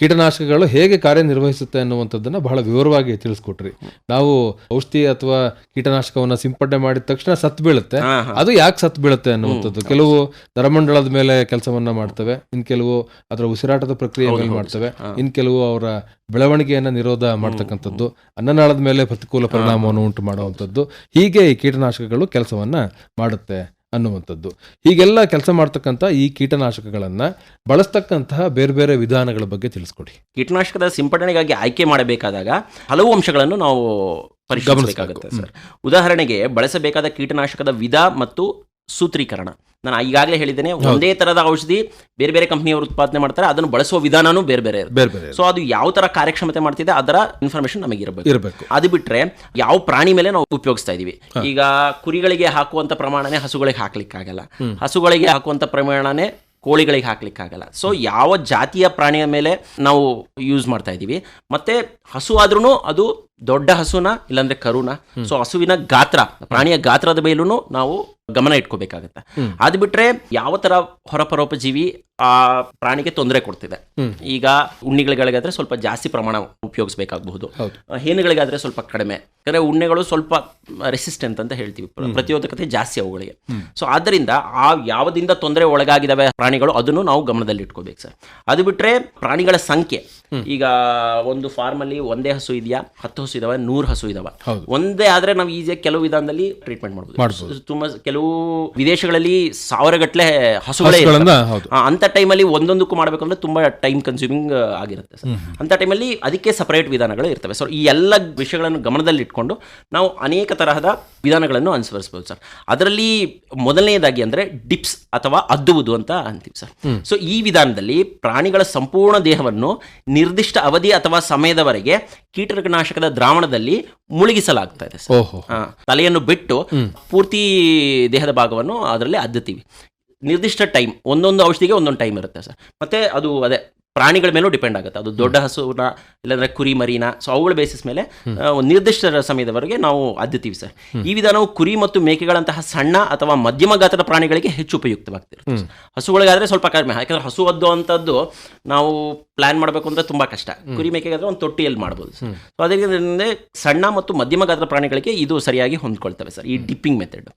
[SPEAKER 1] ಕೀಟನಾಶಕಗಳು ಹೇಗೆ ಕಾರ್ಯನಿರ್ವಹಿಸುತ್ತೆ ಅನ್ನುವಂಥದ್ದನ್ನು ಬಹಳ ವಿವರವಾಗಿ ತಿಳಿಸ್ಕೊಟ್ರಿ. ನಾವು ಔಷಧಿ ಅಥವಾ ಕೀಟನಾಶಕವನ್ನ ಸಿಂಪಡಣೆ ಮಾಡಿದ ತಕ್ಷಣ ಸತ್ ಬೀಳುತ್ತೆ. ಅದು ಯಾಕೆ ಸತ್ ಬೀಳುತ್ತೆ ಅನ್ನುವಂಥದ್ದು? ಕೆಲವು ನರಮಂಡಲದ ಮೇಲೆ ಕೆಲಸವನ್ನ ಮಾಡ್ತವೆ. ಇನ್ ಕೆಲವು ಅದರ ಉಸಿರಾಟದ ಪ್ರಕ್ರಿಯೆ ಮೇಲೆ ಮಾಡ್ತವೆ. ಇನ್ ಕೆಲವು ಅವರ ಬೆಳವಣಿಗೆಯನ್ನ ನಿರೋಧ ಮಾಡ್ತಕ್ಕಂಥದ್ದು. ಅನ್ನನಾಳದ ಮೇಲೆ ಪ್ರತಿಕೂಲ ಪರಿಣಾಮವನ್ನು ಉಂಟು ಮಾಡುವಂಥದ್ದು. ಹೀಗೆ ಈ ಕೀಟನಾಶಕಗಳು ಕೆಲಸವನ್ನ ಮಾಡುತ್ತೆ ಅನ್ನುವಂಥದ್ದು. ಹೀಗೆಲ್ಲ ಕೆಲಸ ಮಾಡ್ತಕ್ಕಂಥ ಈ ಕೀಟನಾಶಕಗಳನ್ನ ಬಳಸ್ತಕ್ಕಂತಹ ಬೇರೆ ಬೇರೆ ವಿಧಾನಗಳ ಬಗ್ಗೆ ತಿಳಿಸ್ಕೊಡಿ.
[SPEAKER 2] ಕೀಟನಾಶಕದ ಸಿಂಪಡಣೆಗಾಗಿ ಆಯ್ಕೆ ಮಾಡಬೇಕಾದಾಗ ಹಲವು ಅಂಶಗಳನ್ನು ನಾವು ಪರಿಶೀಲಿಸಬೇಕಾಗುತ್ತೆ ಸರ್. ಉದಾಹರಣೆಗೆ ಬಳಸಬೇಕಾದ ಕೀಟನಾಶಕದ ವಿಧ ಮತ್ತು ಸೂತ್ರೀಕರಣ. ನಾನು ಈಗಾಗಲೇ ಹೇಳಿದ್ದೇನೆ ಒಂದೇ ತರದ ಔಷಧಿ ಬೇರೆ ಬೇರೆ ಕಂಪ್ನಿಯವರು ಉತ್ಪಾದನೆ ಮಾಡ್ತಾರೆ ಅದನ್ನು ಬಳಸುವ ವಿಧಾನನೂ ಬೇರೆ ಬೇರೆ ಸೊ ಅದು ಯಾವ ತರ ಕಾರ್ಯಕ್ಷಮತೆ ಮಾಡ್ತಿದೆ ಅದರ ಇನ್ಫಾರ್ಮೇಶನ್ ನಮಗೆ ಇರಬೇಕು.
[SPEAKER 1] ಇರಬೇಕು.
[SPEAKER 2] ಅದು ಬಿಟ್ರೆ ಯಾವ ಪ್ರಾಣಿ ಮೇಲೆ ನಾವು ಉಪಯೋಗಿಸ್ತಾ ಇದೀವಿ. ಈಗ ಕುರಿಗಳಿಗೆ ಹಾಕುವಂತ ಪ್ರಮಾಣನೇ ಹಸುಗಳಿಗೆ ಹಾಕ್ಲಿಕ್ಕಾಗಲ್ಲ ಹಸುಗಳಿಗೆ ಹಾಕುವಂತ ಪ್ರಮಾಣನೇ ಕೋಳಿಗಳಿಗೆ ಹಾಕ್ಲಿಕ್ಕಾಗಲ್ಲ ಸೊ ಯಾವ ಜಾತಿಯ ಪ್ರಾಣಿಯ ಮೇಲೆ ನಾವು ಯೂಸ್ ಮಾಡ್ತಾ ಇದ್ದೀವಿ ಮತ್ತೆ ಹಸು ಆದ್ರೂ ಅದು ದೊಡ್ಡ ಹಸುನ ಇಲ್ಲಾಂದ್ರೆ ಕರುನ. ಸೊ ಹಸುವಿನ ಗಾತ್ರ ಪ್ರಾಣಿಯ ಗಾತ್ರದ ಮೇಲೂ ನಾವು ಗಮನ ಇಟ್ಕೋಬೇಕಾಗತ್ತೆ. ಅದು ಬಿಟ್ರೆ ಯಾವ ತರ ಹೊರಪರೋಪಜೀವಿ ಆ ಪ್ರಾಣಿಗೆ ತೊಂದರೆ ಕೊಡ್ತಿದೆ. ಈಗ ಉಣ್ಣಿಗಳಿಗಾದ್ರೆ ಸ್ವಲ್ಪ ಜಾಸ್ತಿ ಪ್ರಮಾಣ ಉಪಯೋಗಿಸಬೇಕಾಗಬಹುದು.
[SPEAKER 1] ಹೌದು.
[SPEAKER 2] ಹೇನುಗಳಿಗಾದ್ರೆ ಸ್ವಲ್ಪ ಕಡಿಮೆ. ಯಾಕಂದ್ರೆ ಉಣ್ಣೆಗಳು ಸ್ವಲ್ಪ ರೆಸಿಸ್ಟೆಂಟ್ ಅಂತ ಹೇಳ್ತೀವಿ. ಪ್ರ- ಪ್ರತಿರೋಧಕತೆ ಜಾಸ್ತಿ ಅವುಗಳಿಗೆ. ಸೊ ಆದ್ದರಿಂದ ಆ ಯಾವದಿಂದ ತೊಂದರೆ ಒಳಗಾಗಿದಾವೆ ಪ್ರಾಣಿಗಳು ಅದನ್ನು ನಾವು ಗಮನದಲ್ಲಿ ಇಟ್ಕೋಬೇಕು ಸರ್. ಅದು ಬಿಟ್ರೆ ಪ್ರಾಣಿಗಳ ಸಂಖ್ಯೆ. ಈಗ ಒಂದು ಫಾರ್ಮ್ ಅಲ್ಲಿ ಒಂದೇ ಹಸು ಇದೆಯಾ? ಹತ್ತು ಹಸು ಇದಾವೆ ನೂರು ಹಸು ಇದಾವೆ. ಒಂದೇ ಆದ್ರೆ ನಾವು ಈಸಿಯಾಗಿ ಕೆಲವು ವಿಧಾನದಲ್ಲಿ ಟ್ರೀಟ್ಮೆಂಟ್. ಮಾಡಬಹುದು ತುಂಬಾ ಕೆಲವು ವಿದೇಶಗಳಲ್ಲಿ ಸಾವಿರಗಟ್ಟಲೆ ಹಸುಗಳೇ ಅಂತ ಟೈಮಲ್ಲಿ ಒಂದೊಂದಕ್ಕೂ ಮಾಡಬೇಕಂದ್ರೆ ತುಂಬ ಟೈಮ್ ಕನ್ಸ್ಯೂಮಿಂಗ್ ಆಗಿರುತ್ತೆ ಸರ್. ಅಂತ ಟೈಮಲ್ಲಿ ಅದಕ್ಕೆ ಸಪರೇಟ್ ವಿಧಾನಗಳು ಇರ್ತವೆ. ಸೊ ಈ ಎಲ್ಲ ವಿಷಯಗಳನ್ನು ಗಮನದಲ್ಲಿ ಇಟ್ಕೊಂಡು ನಾವು ಅನೇಕ ತರಹದ ವಿಧಾನಗಳನ್ನು ಅನುಸರಿಸ್ಬೋದು ಸರ್. ಅದರಲ್ಲಿ ಮೊದಲನೆಯದಾಗಿ ಅಂದ್ರೆ ಡಿಪ್ಸ್ ಅಥವಾ ಅದ್ದುವುದು ಅಂತ ಅಂತೀವಿ ಸರ್. ಸೊ ಈ ವಿಧಾನದಲ್ಲಿ ಪ್ರಾಣಿಗಳ ಸಂಪೂರ್ಣ ದೇಹವನ್ನು ನಿರ್ದಿಷ್ಟ ಅವಧಿ ಅಥವಾ ಸಮಯದವರೆಗೆ ಕೀಟನಾಶಕದ ದ್ರಾವಣದಲ್ಲಿ ಮುಳುಗಿಸಲಾಗ್ತಾ ಇದೆ ತಲೆಯನ್ನು ಬಿಟ್ಟು ಪೂರ್ತಿ ದೇಹದ ಭಾಗವನ್ನು ಅದರಲ್ಲಿ ಅದ್ದುತ್ತೀವಿ. ನಿರ್ದಿಷ್ಟ ಟೈಮ್ ಒಂದೊಂದು ಔಷಧಿಗೆ ಒಂದೊಂದು ಟೈಮ್ ಇರುತ್ತೆ ಸರ್. ಮತ್ತೆ ಅದು ಅದೇ ಪ್ರಾಣಿಗಳ ಮೇಲೂ ಡಿಪೆಂಡ್ ಆಗುತ್ತೆ. ಅದು ದೊಡ್ಡ ಹಸುನ ಇಲ್ಲಾಂದ್ರೆ ಕುರಿ ಮರಿನ ಸೊ ಅವುಗಳ ಬೇಸಿಸ್ ಮೇಲೆ ಒಂದು ನಿರ್ದಿಷ್ಟ ಸಮಯದವರೆಗೆ ನಾವು ಆದ್ಯತೀವಿ ಸರ್. ಈ ವಿಧಾನವು ಕುರಿ ಮತ್ತು ಮೇಕೆಗಳಂತಹ ಸಣ್ಣ ಅಥವಾ ಮಧ್ಯಮ ಗಾತ್ರದ ಪ್ರಾಣಿಗಳಿಗೆ ಹೆಚ್ಚು ಉಪಯುಕ್ತವಾಗ್ತಿರುತ್ತೆ. ಹಸುಗಳಿಗಾದ್ರೆ ಸ್ವಲ್ಪ ಕಡಿಮೆ. ಯಾಕಂದ್ರೆ ಹಸು ಅದ್ದು ಅಂತದ್ದು ನಾವು ಪ್ಲಾನ್ ಮಾಡಬೇಕು ಅಂದ್ರೆ ತುಂಬಾ ಕಷ್ಟ. ಕುರಿ ಮೇಕೆಗಾದ್ರೆ ಒಂದು ತೊಟ್ಟಿಯಲ್ಲಿ ಮಾಡಬಹುದು ಸರ್. ಸೊ ಅದರಿಂದ ಸಣ್ಣ ಮತ್ತು ಮಧ್ಯಮ ಗಾತ್ರದ ಪ್ರಾಣಿಗಳಿಗೆ ಇದು ಸರಿಯಾಗಿ ಹೊಂದ್ಕೊಳ್ತವೆ ಸರ್ ಈ ಡಿಪ್ಪಿಂಗ್ ಮೆಥಡ್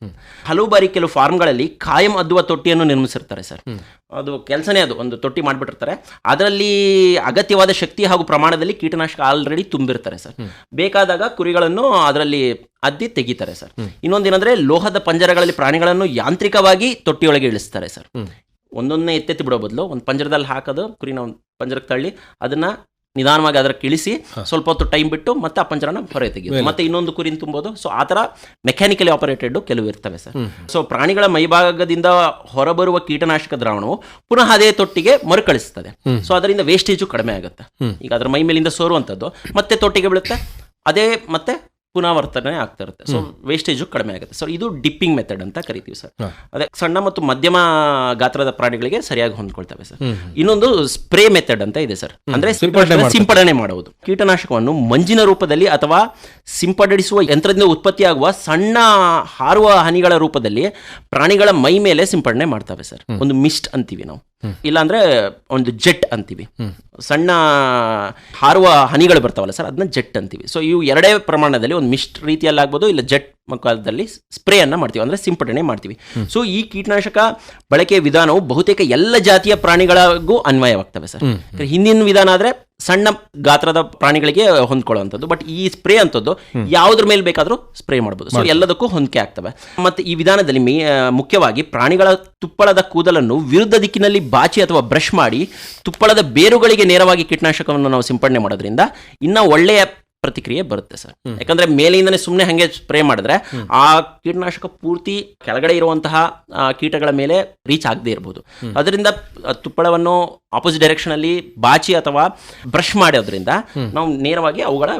[SPEAKER 2] ಹಲವು ಬಾರಿ ಕೆಲವು ಫಾರ್ಮ್ಗಳಲ್ಲಿ ಕಾಯಂ ಅದ್ದುವ ತೊಟ್ಟಿಯನ್ನು ನಿರ್ಮಿಸಿರ್ತಾರೆ ಸರ್. ಅದು ಕೆಲಸನೇ ಅದು. ಒಂದು ತೊಟ್ಟಿ ಮಾಡಿಬಿಟ್ಟಿರ್ತಾರೆ. ಅದರಲ್ಲಿ ಅಗತ್ಯವಾದ ಶಕ್ತಿ ಹಾಗೂ ಪ್ರಮಾಣದಲ್ಲಿ ಕೀಟನಾಶಕ ಆಲ್ರೆಡಿ ತುಂಬಿರ್ತಾರೆ ಸರ್. ಬೇಕಾದಾಗ ಕುರಿಗಳನ್ನು ಅದರಲ್ಲಿ ಅದ್ದಿ ತೆಗಿತಾರೆ ಸರ್. ಇನ್ನೊಂದೇನಂದ್ರೆ ಲೋಹದ ಪಂಜರಗಳಲ್ಲಿ ಪ್ರಾಣಿಗಳನ್ನು ಯಾಂತ್ರಿಕವಾಗಿ ತೊಟ್ಟಿಯೊಳಗೆ ಇಳಿಸ್ತಾರೆ ಸರ್. ಒಂದೊಂದನೇ ಎತ್ತೆತ್ತಿ ಬಿಡೋ ಬದಲು ಒಂದು ಪಂಜರದಲ್ಲಿ ಹಾಕೋದು ಕುರಿನ ಒಂದು ಪಂಜರಕ್ಕೆ ತಳ್ಳಿ ಅದನ್ನ ನಿಧಾನವಾಗಿ ಅದರ ಕಿಳಿಸಿ ಸ್ವಲ್ಪ ಹೊತ್ತು ಟೈಮ್ ಬಿಟ್ಟು ಮತ್ತೆ ಆ ಪಂಜರನ ಹೊರಗೆ ತೆಗೆಯೋದು. ಮತ್ತೆ ಇನ್ನೊಂದು ಕುರಿನ ತುಂಬೋದು. ಸೊ ಆ ಥರ ಮೆಕ್ಯಾನಿಕಲಿ ಆಪರೇಟೆಡ್ ಕೆಲವು ಇರ್ತವೆ ಸರ್. ಸೊ ಪ್ರಾಣಿಗಳ ಮೈಭಾಗದಿಂದ ಹೊರಬರುವ ಕೀಟನಾಶಕ ದ್ರಾವಣವು ಪುನಃ ಅದೇ ತೊಟ್ಟಿಗೆ ಮರುಕಳಿಸ್ತದೆ ಸೊ ಅದರಿಂದ ವೇಸ್ಟೇಜು ಕಡಿಮೆ ಆಗುತ್ತೆ. ಈಗ ಅದರ ಮೈ ಮೇಲಿಂದ ಸೋರುವಂಥದ್ದು. ಮತ್ತೆ ತೊಟ್ಟಿಗೆ ಬೀಳುತ್ತೆ. ಅದೇ ಮತ್ತೆ ಪುನರಾವರ್ತನೆ ಆಗ್ತಾ ಇರುತ್ತೆ. ಸೊ ವೇಸ್ಟೇಜು ಕಡಿಮೆ ಆಗುತ್ತೆ. ಸೊ ಇದು ಡಿಪ್ಪಿಂಗ್ ಮೆಥಡ್ ಅಂತ ಕರಿತೀವಿ ಸರ್. ಅದೇ ಸಣ್ಣ ಮತ್ತು ಮಧ್ಯಮ ಗಾತ್ರದ ಪ್ರಾಣಿಗಳಿಗೆ ಸರಿಯಾಗಿ ಹೊಂದ್ಕೊಳ್ತವೆ ಸರ್. ಇನ್ನೊಂದು ಸ್ಪ್ರೇ ಮೆಥಡ್ ಅಂತ ಇದೆ ಸರ್. ಅಂದ್ರೆ.
[SPEAKER 1] ಸಿಂಪಡಣೆ
[SPEAKER 2] ಮಾಡುವುದು. ಕೀಟನಾಶಕವನ್ನು ಮಂಜಿನ ರೂಪದಲ್ಲಿ ಅಥವಾ ಸಿಂಪಡಿಸುವ ಯಂತ್ರದಿಂದ ಉತ್ಪತ್ತಿಯಾಗುವ ಸಣ್ಣ ಹಾರುವ ಹನಿಗಳ ರೂಪದಲ್ಲಿ ಪ್ರಾಣಿಗಳ ಮೈ ಮೇಲೆ ಸಿಂಪಡಣೆ ಮಾಡ್ತವೆ ಸರ್. ಒಂದು ಮಿಸ್ಟ್ ಅಂತೀವಿ ನಾವು. ಇಲ್ಲಾಂದ್ರೆ ಒಂದು ಜೆಟ್ ಅಂತೀವಿ. ಸಣ್ಣ ಹಾರುವ ಹನಿಗಳು ಬರ್ತಾವಲ್ಲ ಸರ್, ಅದನ್ನ ಜೆಟ್ ಅಂತೀವಿ. ಸೊ ಇವು ಎರಡೇ ಪ್ರಮಾಣದಲ್ಲಿ ಒಂದು ಮಿಶ್ರ ರೀತಿಯಲ್ಲಿ ಆಗ್ಬೋದು ಇಲ್ಲ ಜೆಟ್ ಮುಖಾಂತರದಲ್ಲಿ ಸ್ಪ್ರೇ ಅನ್ನ ಮಾಡ್ತೀವಿ ಅಂದ್ರೆ ಸಿಂಪಡಣೆ ಮಾಡ್ತೀವಿ. ಸೊ ಈ ಕೀಟನಾಶಕ ಬಳಕೆಯ ವಿಧಾನವು ಬಹುತೇಕ ಎಲ್ಲ ಜಾತಿಯ ಪ್ರಾಣಿಗಳಿಗೂ ಅನ್ವಯವಾಗ್ತವೆ ಸರ್. ಹಿಂದಿನ ವಿಧಾನ ಆದ್ರೆ ಸಣ್ಣ ಗಾತ್ರದ ಪ್ರಾಣಿಗಳಿಗೆ ಹೊಂದ್ಕೊಳ್ಳುವಂಥದ್ದು ಬಟ್ ಈ ಸ್ಪ್ರೇ ಅಂತದ್ದು ಯಾವುದ್ರ ಮೇಲೆ ಬೇಕಾದರೂ ಸ್ಪ್ರೇ ಮಾಡ್ಬೋದು. ಸೊ ಎಲ್ಲದಕ್ಕೂ ಹೊಂದಿಕೆ ಆಗ್ತವೆ. ಮತ್ತೆ ಈ ವಿಧಾನದಲ್ಲಿ ಮೇ ಮುಖ್ಯವಾಗಿ ಪ್ರಾಣಿಗಳ ತುಪ್ಪಳದ ಕೂದಲನ್ನು ವಿರುದ್ಧ ದಿಕ್ಕಿನಲ್ಲಿ ಬಾಚಿ ಅಥವಾ ಬ್ರಷ್ ಮಾಡಿ ತುಪ್ಪಳದ ಬೇರುಗಳಿಗೆ ನೇರವಾಗಿ ಕೀಟನಾಶಕವನ್ನು ನಾವು ಸಿಂಪಡಣೆ ಮಾಡೋದ್ರಿಂದ ಇನ್ನ ಒಳ್ಳೆಯ ಪ್ರತಿಕ್ರಿಯೆ ಬರುತ್ತೆ ಸರ್. ಯಾಕಂದ್ರೆ ಮೇಲಿಂದನೇ ಸುಮ್ಮನೆ ಹಂಗೆ ಸ್ಪ್ರೇ ಮಾಡಿದ್ರೆ ಆ ಕೀಟನಾಶಕ ಪೂರ್ತಿ ಕೆಳಗಡೆ ಇರುವಂತಹ ಆ, ಕೀಟಗಳ ಮೇಲೆ ರೀಚ್ ಆಗದೆ ಇರಬಹುದು ಅದರಿಂದ ತುಪ್ಪಳವನ್ನು ಆಪೋಸಿಟ್ ಡೈರೆಕ್ಷನ್ ಅಲ್ಲಿ ಬಾಚಿ ಅಥವಾ ಬ್ರಷ್ ಮಾಡೋದ್ರಿಂದ ನಾವು ನೇರವಾಗಿ ಅವುಗಳ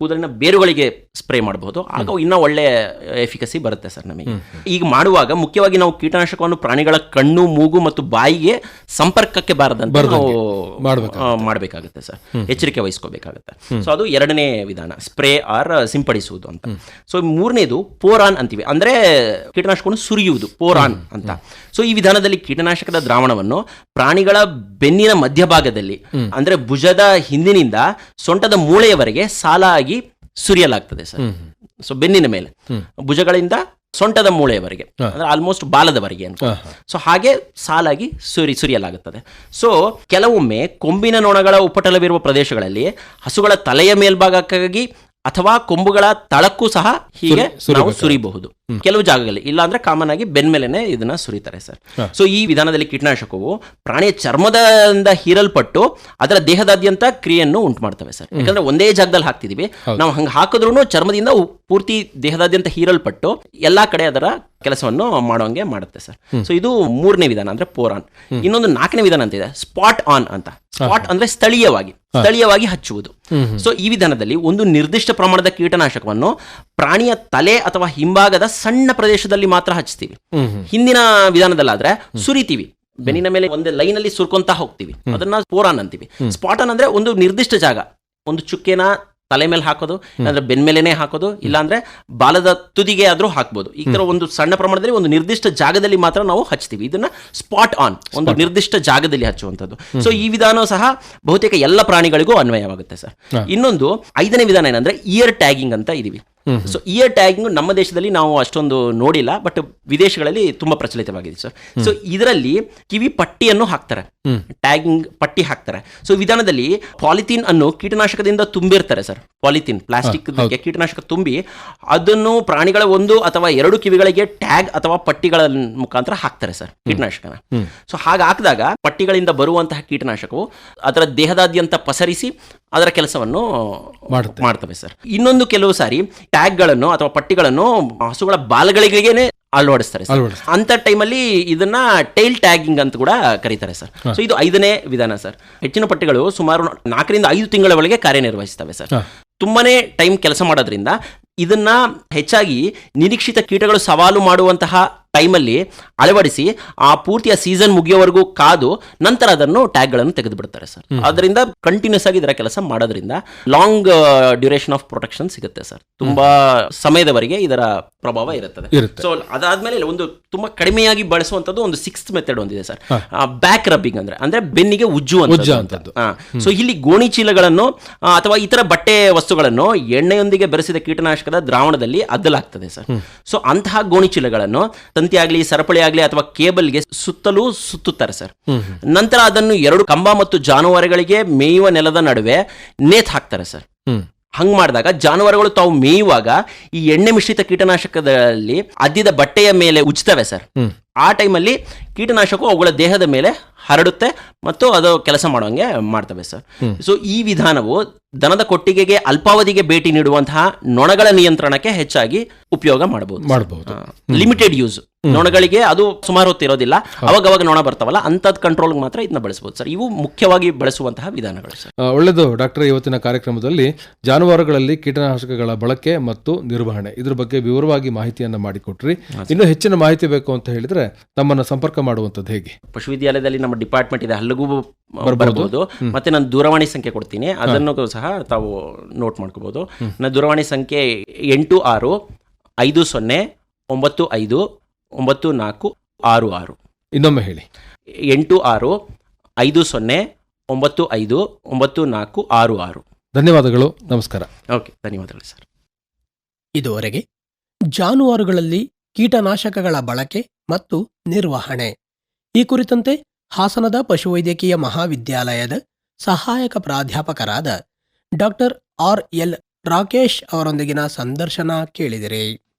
[SPEAKER 2] ಕೂದಲಿನ ಬೇರುಗಳಿಗೆ ಸ್ಪ್ರೇ ಮಾಡಬಹುದು. ಆಗ ಇನ್ನೂ ಒಳ್ಳೆ ಎಫಿಕಸಿ ಬರುತ್ತೆ ಸರ್ ನಮಗೆ. ಈಗ ಮಾಡುವಾಗ ಮುಖ್ಯವಾಗಿ ನಾವು ಕೀಟನಾಶಕವನ್ನು ಪ್ರಾಣಿಗಳ ಕಣ್ಣು ಮೂಗು ಮತ್ತು ಬಾಯಿಗೆ ಸಂಪರ್ಕಕ್ಕೆ ಬಾರದಂತ ನಾವು
[SPEAKER 1] ಮಾಡಬೇಕಾಗುತ್ತೆ.
[SPEAKER 2] ಸರ್. ಎಚ್ಚರಿಕೆ ವಹಿಸ್ಕೋಬೇಕಾಗುತ್ತೆ. ಸೊ ಅದು ಎರಡನೇ ವಿಧಾನ. ಸ್ಪ್ರೇ ಆರ್ ಸಿಂಪಡಿಸುವುದು ಅಂತ. ಸೊ ಮೂರನೇದು ಪೋರಾನ್ ಅಂತೀವಿ. ಅಂದ್ರೆ ಕೀಟನಾಶಕವನ್ನು ಸುರಿಯುವುದು ಪೋರಾನ್ ಅಂತ. ಸೊ ಈ ವಿಧಾನದಲ್ಲಿ ಕೀಟನಾಶಕದ ದ್ರಾವಣವನ್ನು ಪ್ರಾಣಿಗಳ ಬೆನ್ನಿನ ಮಧ್ಯಭಾಗದಲ್ಲಿ ಅಂದ್ರೆ ಭುಜದ ಹಿಂದಿನಿಂದ ಸೊಂಟದ ಮೂಳೆಯವರೆಗೆ ಸಾಲಾಗಿ ಸುರಿಯಲಾಗ್ತದೆ ಸರ್. ಸೊ ಬೆನ್ನಿನ ಮೇಲೆ. ಭುಜಗಳಿಂದ ಸೊಂಟದ ಮೂಳೆಯವರೆಗೆ. ಅಂದ್ರೆ ಆಲ್ಮೋಸ್ಟ್ ಬಾಲದವರೆಗೆ ಅಂತ. ಸೊ ಹಾಗೆ ಸಾಲಾಗಿ ಸುರಿ ಸುರಿಯಲಾಗುತ್ತದೆ. ಸೊ ಕೆಲವೊಮ್ಮೆ ಕೊಂಬಿನ ನೊಣಗಳ ಉಪಟಲವಿರುವ ಪ್ರದೇಶಗಳಲ್ಲಿ ಹಸುಗಳ ತಲೆಯ ಮೇಲ್ಭಾಗಕ್ಕಾಗಿ ಅಥವಾ ಕೊಂಬುಗಳ ತಳಕ್ಕೂ ಸಹ ಹೀಗೆ ನಾವು ಸುರಿಬಹುದು. ಕೆಲವು ಜಾಗಗಳಲ್ಲಿ ಇಲ್ಲ ಅಂದ್ರೆ ಕಾಮನ್ ಆಗಿ ಬೆನ್ಮೇಲೆನೆ ಇದನ್ನ ಸುರಿತಾರೆ ಸರ್. ಸೊ ಈ ವಿಧಾನದಲ್ಲಿ ಕೀಟನಾಶಕವು ಪ್ರಾಣಿಯ ಚರ್ಮದಿಂದ ಹೀರಲ್ಪಟ್ಟು ಅದರ ದೇಹದಾದ್ಯಂತ ಕ್ರಿಯೆಯನ್ನು ಉಂಟು ಮಾಡ್ತವೆ ಸರ್ ಯಾಕಂದ್ರೆ ಒಂದೇ ಜಾಗದಲ್ಲಿ ಹಾಕ್ತಿದೀವಿ. ನಾವು ಹಂಗೆ ಹಾಕಿದ್ರು ಚರ್ಮದಿಂದ ಪೂರ್ತಿ ದೇಹದಾದ್ಯಂತ ಹೀರಲ್ಪಟ್ಟು ಎಲ್ಲಾ ಕಡೆ ಅದರ ಕೆಲಸವನ್ನು ಮಾಡೋಂಗೆ ಮಾಡುತ್ತೆ ಸರ್. ಸೊ ಇದು ಮೂರನೇ ವಿಧಾನ ಅಂದ್ರೆ ಪೋರಾನ್. ಇನ್ನೊಂದು ನಾಲ್ಕನೇ ವಿಧಾನ ಅಂತ ಇದೆ ಸ್ಪಾಟ್ ಆನ್ ಅಂತ. ಸ್ಪಾಟ್ ಅಂದ್ರೆ ಸ್ಥಳೀಯವಾಗಿ ಸ್ಥಳೀಯವಾಗಿ ಹಚ್ಚುವುದು. ಸೊ ಈ ವಿಧಾನದಲ್ಲಿ ಒಂದು ನಿರ್ದಿಷ್ಟ ಪ್ರಮಾಣದ ಕೀಟನಾಶಕವನ್ನು ಪ್ರಾಣಿಯ ತಲೆ ಅಥವಾ ಹಿಂಭಾಗದ ಸಣ್ಣ ಪ್ರದೇಶದಲ್ಲಿ ಮಾತ್ರ ಹಚ್ತೀವಿ. ಹಿಂದಿನ ವಿಧಾನದಲ್ಲಾದ್ರೆ ಸುರಿತೀವಿ. ಬೆನ್ನಿನ ಮೇಲೆ ಒಂದೇ ಲೈನ್ ಅಲ್ಲಿ ಸುರ್ಕೊಂತ ಹೋಗ್ತೀವಿ. ಅದನ್ನ ಪೋರಾನ್ ಅಂತೀವಿ. ಸ್ಪಾಟ್ ಆನ್ ಅಂದ್ರೆ ಒಂದು ನಿರ್ದಿಷ್ಟ ಜಾಗ. ಒಂದು ಚುಕ್ಕೆನ ತಲೆ ಮೇಲೆ ಹಾಕೋದು ಅಂದ್ರೆ ಬೆನ್ ಮೇಲೆನೆ ಹಾಕೋದು ಇಲ್ಲಾಂದ್ರೆ ಬಾಲದ ತುದಿಗೆ ಆದರೂ ಹಾಕ್ಬೋದು. ಈ ತರ ಒಂದು ಸಣ್ಣ ಪ್ರಮಾಣದಲ್ಲಿ ಒಂದು ನಿರ್ದಿಷ್ಟ ಜಾಗದಲ್ಲಿ ಮಾತ್ರ ನಾವು ಹಚ್ತೀವಿ. ಇದನ್ನ ಸ್ಪಾಟ್ ಆನ್ ಒಂದು ನಿರ್ದಿಷ್ಟ ಜಾಗದಲ್ಲಿ ಹಚ್ಚುವಂಥದ್ದು. ಸೊ ಈ ವಿಧಾನ ಸಹ ಬಹುತೇಕ ಎಲ್ಲ ಪ್ರಾಣಿಗಳಿಗೂ ಅನ್ವಯವಾಗುತ್ತೆ ಸರ್. ಇನ್ನೊಂದು ಐದನೇ ವಿಧಾನ ಏನಂದ್ರೆ ಇಯರ್ ಟ್ಯಾಗಿಂಗ್ ಅಂತ ಇದೀವಿ. ಸೊ ಇಯರ್ ಟ್ಯಾಗಿಂಗ್ ನಮ್ಮ ದೇಶದಲ್ಲಿ ನಾವು ಅಷ್ಟೊಂದು ನೋಡಿಲ್ಲ ಬಟ್ ವಿದೇಶಗಳಲ್ಲಿ ತುಂಬಾ ಪ್ರಚಲಿತವಾಗಿದೆ ಸರ್ ಸೊ ಇದರಲ್ಲಿ ಕಿವಿ ಪಟ್ಟಿಯನ್ನು ಹಾಕ್ತಾರೆ. ಟ್ಯಾಗಿಂಗ್ ಪಟ್ಟಿ ಹಾಕ್ತಾರೆ. ಸೊ ವಿಧಾನದಲ್ಲಿ ಪಾಲಿಥೀನ್ ಅನ್ನು ಕೀಟನಾಶಕದಿಂದ ತುಂಬಿರ್ತಾರೆ ಸರ್ ಪಾಲಿಥೀನ್ ಪ್ಲಾಸ್ಟಿಕ್ ಕೀಟನಾಶಕ ತುಂಬಿ ಅದನ್ನು ಪ್ರಾಣಿಗಳ ಒಂದು ಅಥವಾ ಎರಡು ಕಿವಿಗಳಿಗೆ ಟ್ಯಾಗ್ ಅಥವಾ ಪಟ್ಟಿಗಳ ಮುಖಾಂತರ ಹಾಕ್ತಾರೆ ಸರ್ ಕೀಟನಾಶಕನ. ಸೊ ಹಾಗೆ ಹಾಕಿದಾಗ ಪಟ್ಟಿಗಳಿಂದ ಬರುವಂತಹ ಕೀಟನಾಶಕವು ಅದರ ದೇಹದಾದ್ಯಂತ ಪಸರಿಸಿ ಅದರ ಕೆಲಸವನ್ನು. ಮಾಡ್ತವೆ ಸರ್ ಇನ್ನೊಂದು ಕೆಲವು ಸಾರಿ ಟ್ಯಾಗ್ಗಳನ್ನು ಅಥವಾ ಪಟ್ಟಿಗಳನ್ನು ಹಸುಗಳ ಬಾಲಗಳಿಗೇನೆ ಅಳವಡಿಸ್ತಾರೆ ಸರ್. ಅಂತ ಟೈಮಲ್ಲಿ ಇದನ್ನ ಟೈಲ್ ಟ್ಯಾಗಿಂಗ್ ಅಂತ ಕೂಡ ಕರೀತಾರೆ ಸರ್. ಸೊ ಇದು ಐದನೇ ವಿಧಾನ ಸರ್. ಹೆಚ್ಚಿನ ಪಟ್ಟಿಗಳು ಸುಮಾರು ನಾಲ್ಕರಿಂದ ಐದು ತಿಂಗಳ ಒಳಗೆ ಕಾರ್ಯನಿರ್ವಹಿಸ್ತವೆ ಸರ್ ತುಂಬಾನೇ ಟೈಮ್ ಕೆಲಸ ಮಾಡೋದ್ರಿಂದ ಇದನ್ನ ಹೆಚ್ಚಾಗಿ ನಿರೀಕ್ಷಿತ ಕೀಟಗಳು ಸವಾಲು ಮಾಡುವಂತಹ ಟೈಮಲ್ಲಿ ಅಳವಡಿಸಿ ಆ ಪೂರ್ತಿಯ ಸೀಸನ್ ಮುಗಿಯೋವರೆಗೂ ಕಾದು ನಂತರ ಅದನ್ನು ಟ್ಯಾಗ್ಗಳನ್ನು ತೆಗೆದು ಬಿಡ್ತಾರೆ ಸರ್ ಅದರಿಂದ ಕಂಟಿನ್ಯೂಸ್ ಆಗಿ ಇದರ ಕೆಲಸ ಮಾಡೋದ್ರಿಂದ ಲಾಂಗ್ ಡ್ಯೂರೇಷನ್ ಆಫ್ ಪ್ರೊಟೆಕ್ಷನ್ ಸಿಗುತ್ತೆ ಸರ್. ತುಂಬಾ ಸಮಯದವರೆಗೆ ಇದರ ಪ್ರಭಾವ ಇರುತ್ತದೆ.
[SPEAKER 1] ಇರುತ್ತೆ.
[SPEAKER 2] ಸೊ ಅದಾದ್ಮೇಲೆ ಒಂದು ತುಂಬಾ ಕಡಿಮೆಯಾಗಿ ಬಳಸುವಂತದ್ದು ಒಂದು ಸಿಕ್ಸ್ತ್ ಮೆಥಡ್ ಒಂದಿದೆ ಸರ್. ಬ್ಯಾಕ್ ರಬ್ಬಿಂಗ್ ಅಂದ್ರೆ ಅಂದ್ರೆ ಬೆನ್ನಿಗೆ ಉಜ್ಜುವಂತದ್ದು. ಸೊ ಇಲ್ಲಿ ಗೋಣಿ ಚೀಲಗಳನ್ನು ಅಥವಾ ಇತರ ಬಟ್ಟೆ ವಸ್ತುಗಳನ್ನು ಎಣ್ಣೆಯೊಂದಿಗೆ ಬೆರೆಸಿದ ಕೀಟನಾಶಕದ ದ್ರಾವಣದಲ್ಲಿ ಅದ್ದಲಾಗ್ತದೆ ಸರ್. ಸೊ ಅಂತಹ ಗೋಣಿ ಚೀಲಗಳನ್ನು ತಂತಿ ಆಗಲಿ ಸರಪಳಿ ಆಗಲಿ ಅಥವಾ ಕೇಬಲ್ಗೆ ಸುತ್ತಲೂ ಸುತ್ತುತ್ತಾರೆ ಸರ್. ನಂತರ ಅದನ್ನು ಎರಡು ಕಂಬ ಮತ್ತು ಜಾನುವಾರುಗಳಿಗೆ ಮೇಯುವ ನೆಲದ ನಡುವೆ ನೇತ್ ಹಾಕ್ತಾರೆ ಸರ್. ಹಂಗ್ ಮಾಡಿದಾಗ ಜಾನುವಾರುಗಳು ತಾವು ಮೇಯುವಾಗ ಈ ಎಣ್ಣೆ ಮಿಶ್ರಿತ ಕೀಟನಾಶಕದಲ್ಲಿ ಅದ್ದಿದ ಬಟ್ಟೆಯ ಮೇಲೆ ಉಜ್ತವೆ ಸರ್. ಆ ಟೈಮಲ್ಲಿ ಕೀಟನಾಶಕವು ಅವುಗಳ ದೇಹದ ಮೇಲೆ ಹರಡುತ್ತೆ ಮತ್ತು ಅದು ಕೆಲಸ ಮಾಡುವಂಗೆ ಮಾಡ್ತವೆ ಸರ್. ಸೊ ಈ ವಿಧಾನವು ದನದ ಕೊಟ್ಟಿಗೆಗೆ ಅಲ್ಪಾವಧಿಗೆ ಭೇಟಿ ನೀಡುವಂತಹ ನೊಣಗಳ ನಿಯಂತ್ರಣಕ್ಕೆ ಹೆಚ್ಚಾಗಿ ಉಪಯೋಗ ಮಾಡಬಹುದು
[SPEAKER 1] ಮಾಡಬಹುದು.
[SPEAKER 2] ಲಿಮಿಟೆಡ್ ಯೂಸ್ ನೊಣಗಳಿಗೆ ಅದು ಸುಮಾರು ಹೊತ್ತು ಇರೋದಿಲ್ಲ. ಅವಾಗ ಅವಾಗ ನೊಣ ಬರ್ತಾವಲ್ಲ ಅಂತದ್ ಕಂಟ್ರೋಲ್ ಮಾತ್ರ ಇದನ್ನ ಬಳಸಬಹುದು ಸರ್. ಇವು ಮುಖ್ಯವಾಗಿ ಬಳಸುವಂತಹ ವಿಧಾನಗಳು ಸರ್.
[SPEAKER 1] ಒಳ್ಳೆದು ಒಳ್ಳೆಯದು ಡಾಕ್ಟರ್ ಇವತ್ತಿನ ಕಾರ್ಯಕ್ರಮದಲ್ಲಿ ಜಾನುವಾರುಗಳಲ್ಲಿ ಕೀಟನಾಶಕಗಳ ಬಳಕೆ ಮತ್ತು ನಿರ್ವಹಣೆ. ಇದ್ರ ಬಗ್ಗೆ ವಿವರವಾಗಿ ಮಾಹಿತಿಯನ್ನ ಮಾಡಿಕೊಟ್ರಿ. ಇನ್ನು ಹೆಚ್ಚಿನ ಮಾಹಿತಿ ಬೇಕು ಅಂತ ಹೇಳಿದ್ರೆ ತಮ್ಮನ್ನ ಸಂಪರ್ಕ ಮಾಡುವಂತದ್ದು ಹೇಗೆ?
[SPEAKER 2] ಪಶುವಿದ್ಯಾಲಯದಲ್ಲಿ ನಮ್ಮ ಡಿಪಾರ್ಟ್ಮೆಂಟ್ ಇದೆ ಅಲ್ಲಿಗೂ ಬರಬಹುದು ಮತ್ತೆ ನಾನು ದೂರವಾಣಿ ಸಂಖ್ಯೆ ಕೊಡ್ತೀನಿ. ಅದನ್ನು ಸಹ ತಾವು ನೋಟ್ ಮಾಡ್ಕೋಬಹುದು ನನ್ನ ದೂರವಾಣಿ ಸಂಖ್ಯೆ ಎಂಟು ಆರು ಐದು ಸೊನ್ನೆ ಒಂಬತ್ತು ಐದು ಒಂಬತ್ತು ನಾಲ್ಕು ಆರು ಆರು.
[SPEAKER 1] ಇನ್ನೊಮ್ಮೆ ಹೇಳಿ.
[SPEAKER 2] ಎಂಟು ಆರು ಐದು ಸೊನ್ನೆ ಒಂಬತ್ತು ಐದು ಒಂಬತ್ತು ನಾಲ್ಕು ಆರು ಆರು.
[SPEAKER 1] ಧನ್ಯವಾದಗಳು ನಮಸ್ಕಾರ.
[SPEAKER 2] ಓಕೆ ಧನ್ಯವಾದಗಳು ಸರ್.
[SPEAKER 3] ಇದುವರೆಗೆ ಜಾನುವಾರುಗಳಲ್ಲಿ ಕೀಟನಾಶಕಗಳ ಬಳಕೆ ಮತ್ತು ನಿರ್ವಹಣೆ. ಈ ಕುರಿತಂತೆ ಹಾಸನದ ಪಶುವೈದ್ಯಕೀಯ ಮಹಾವಿದ್ಯಾಲಯದ ಸಹಾಯಕ ಪ್ರಾಧ್ಯಾಪಕರಾದ ಡಾಕ್ಟರ್ ಆರ್ ಎಲ್ ರಾಕೇಶ್ ಅವರೊಂದಿಗಿನ ಸಂದರ್ಶನ ಕೇಳಿದಿರಿ.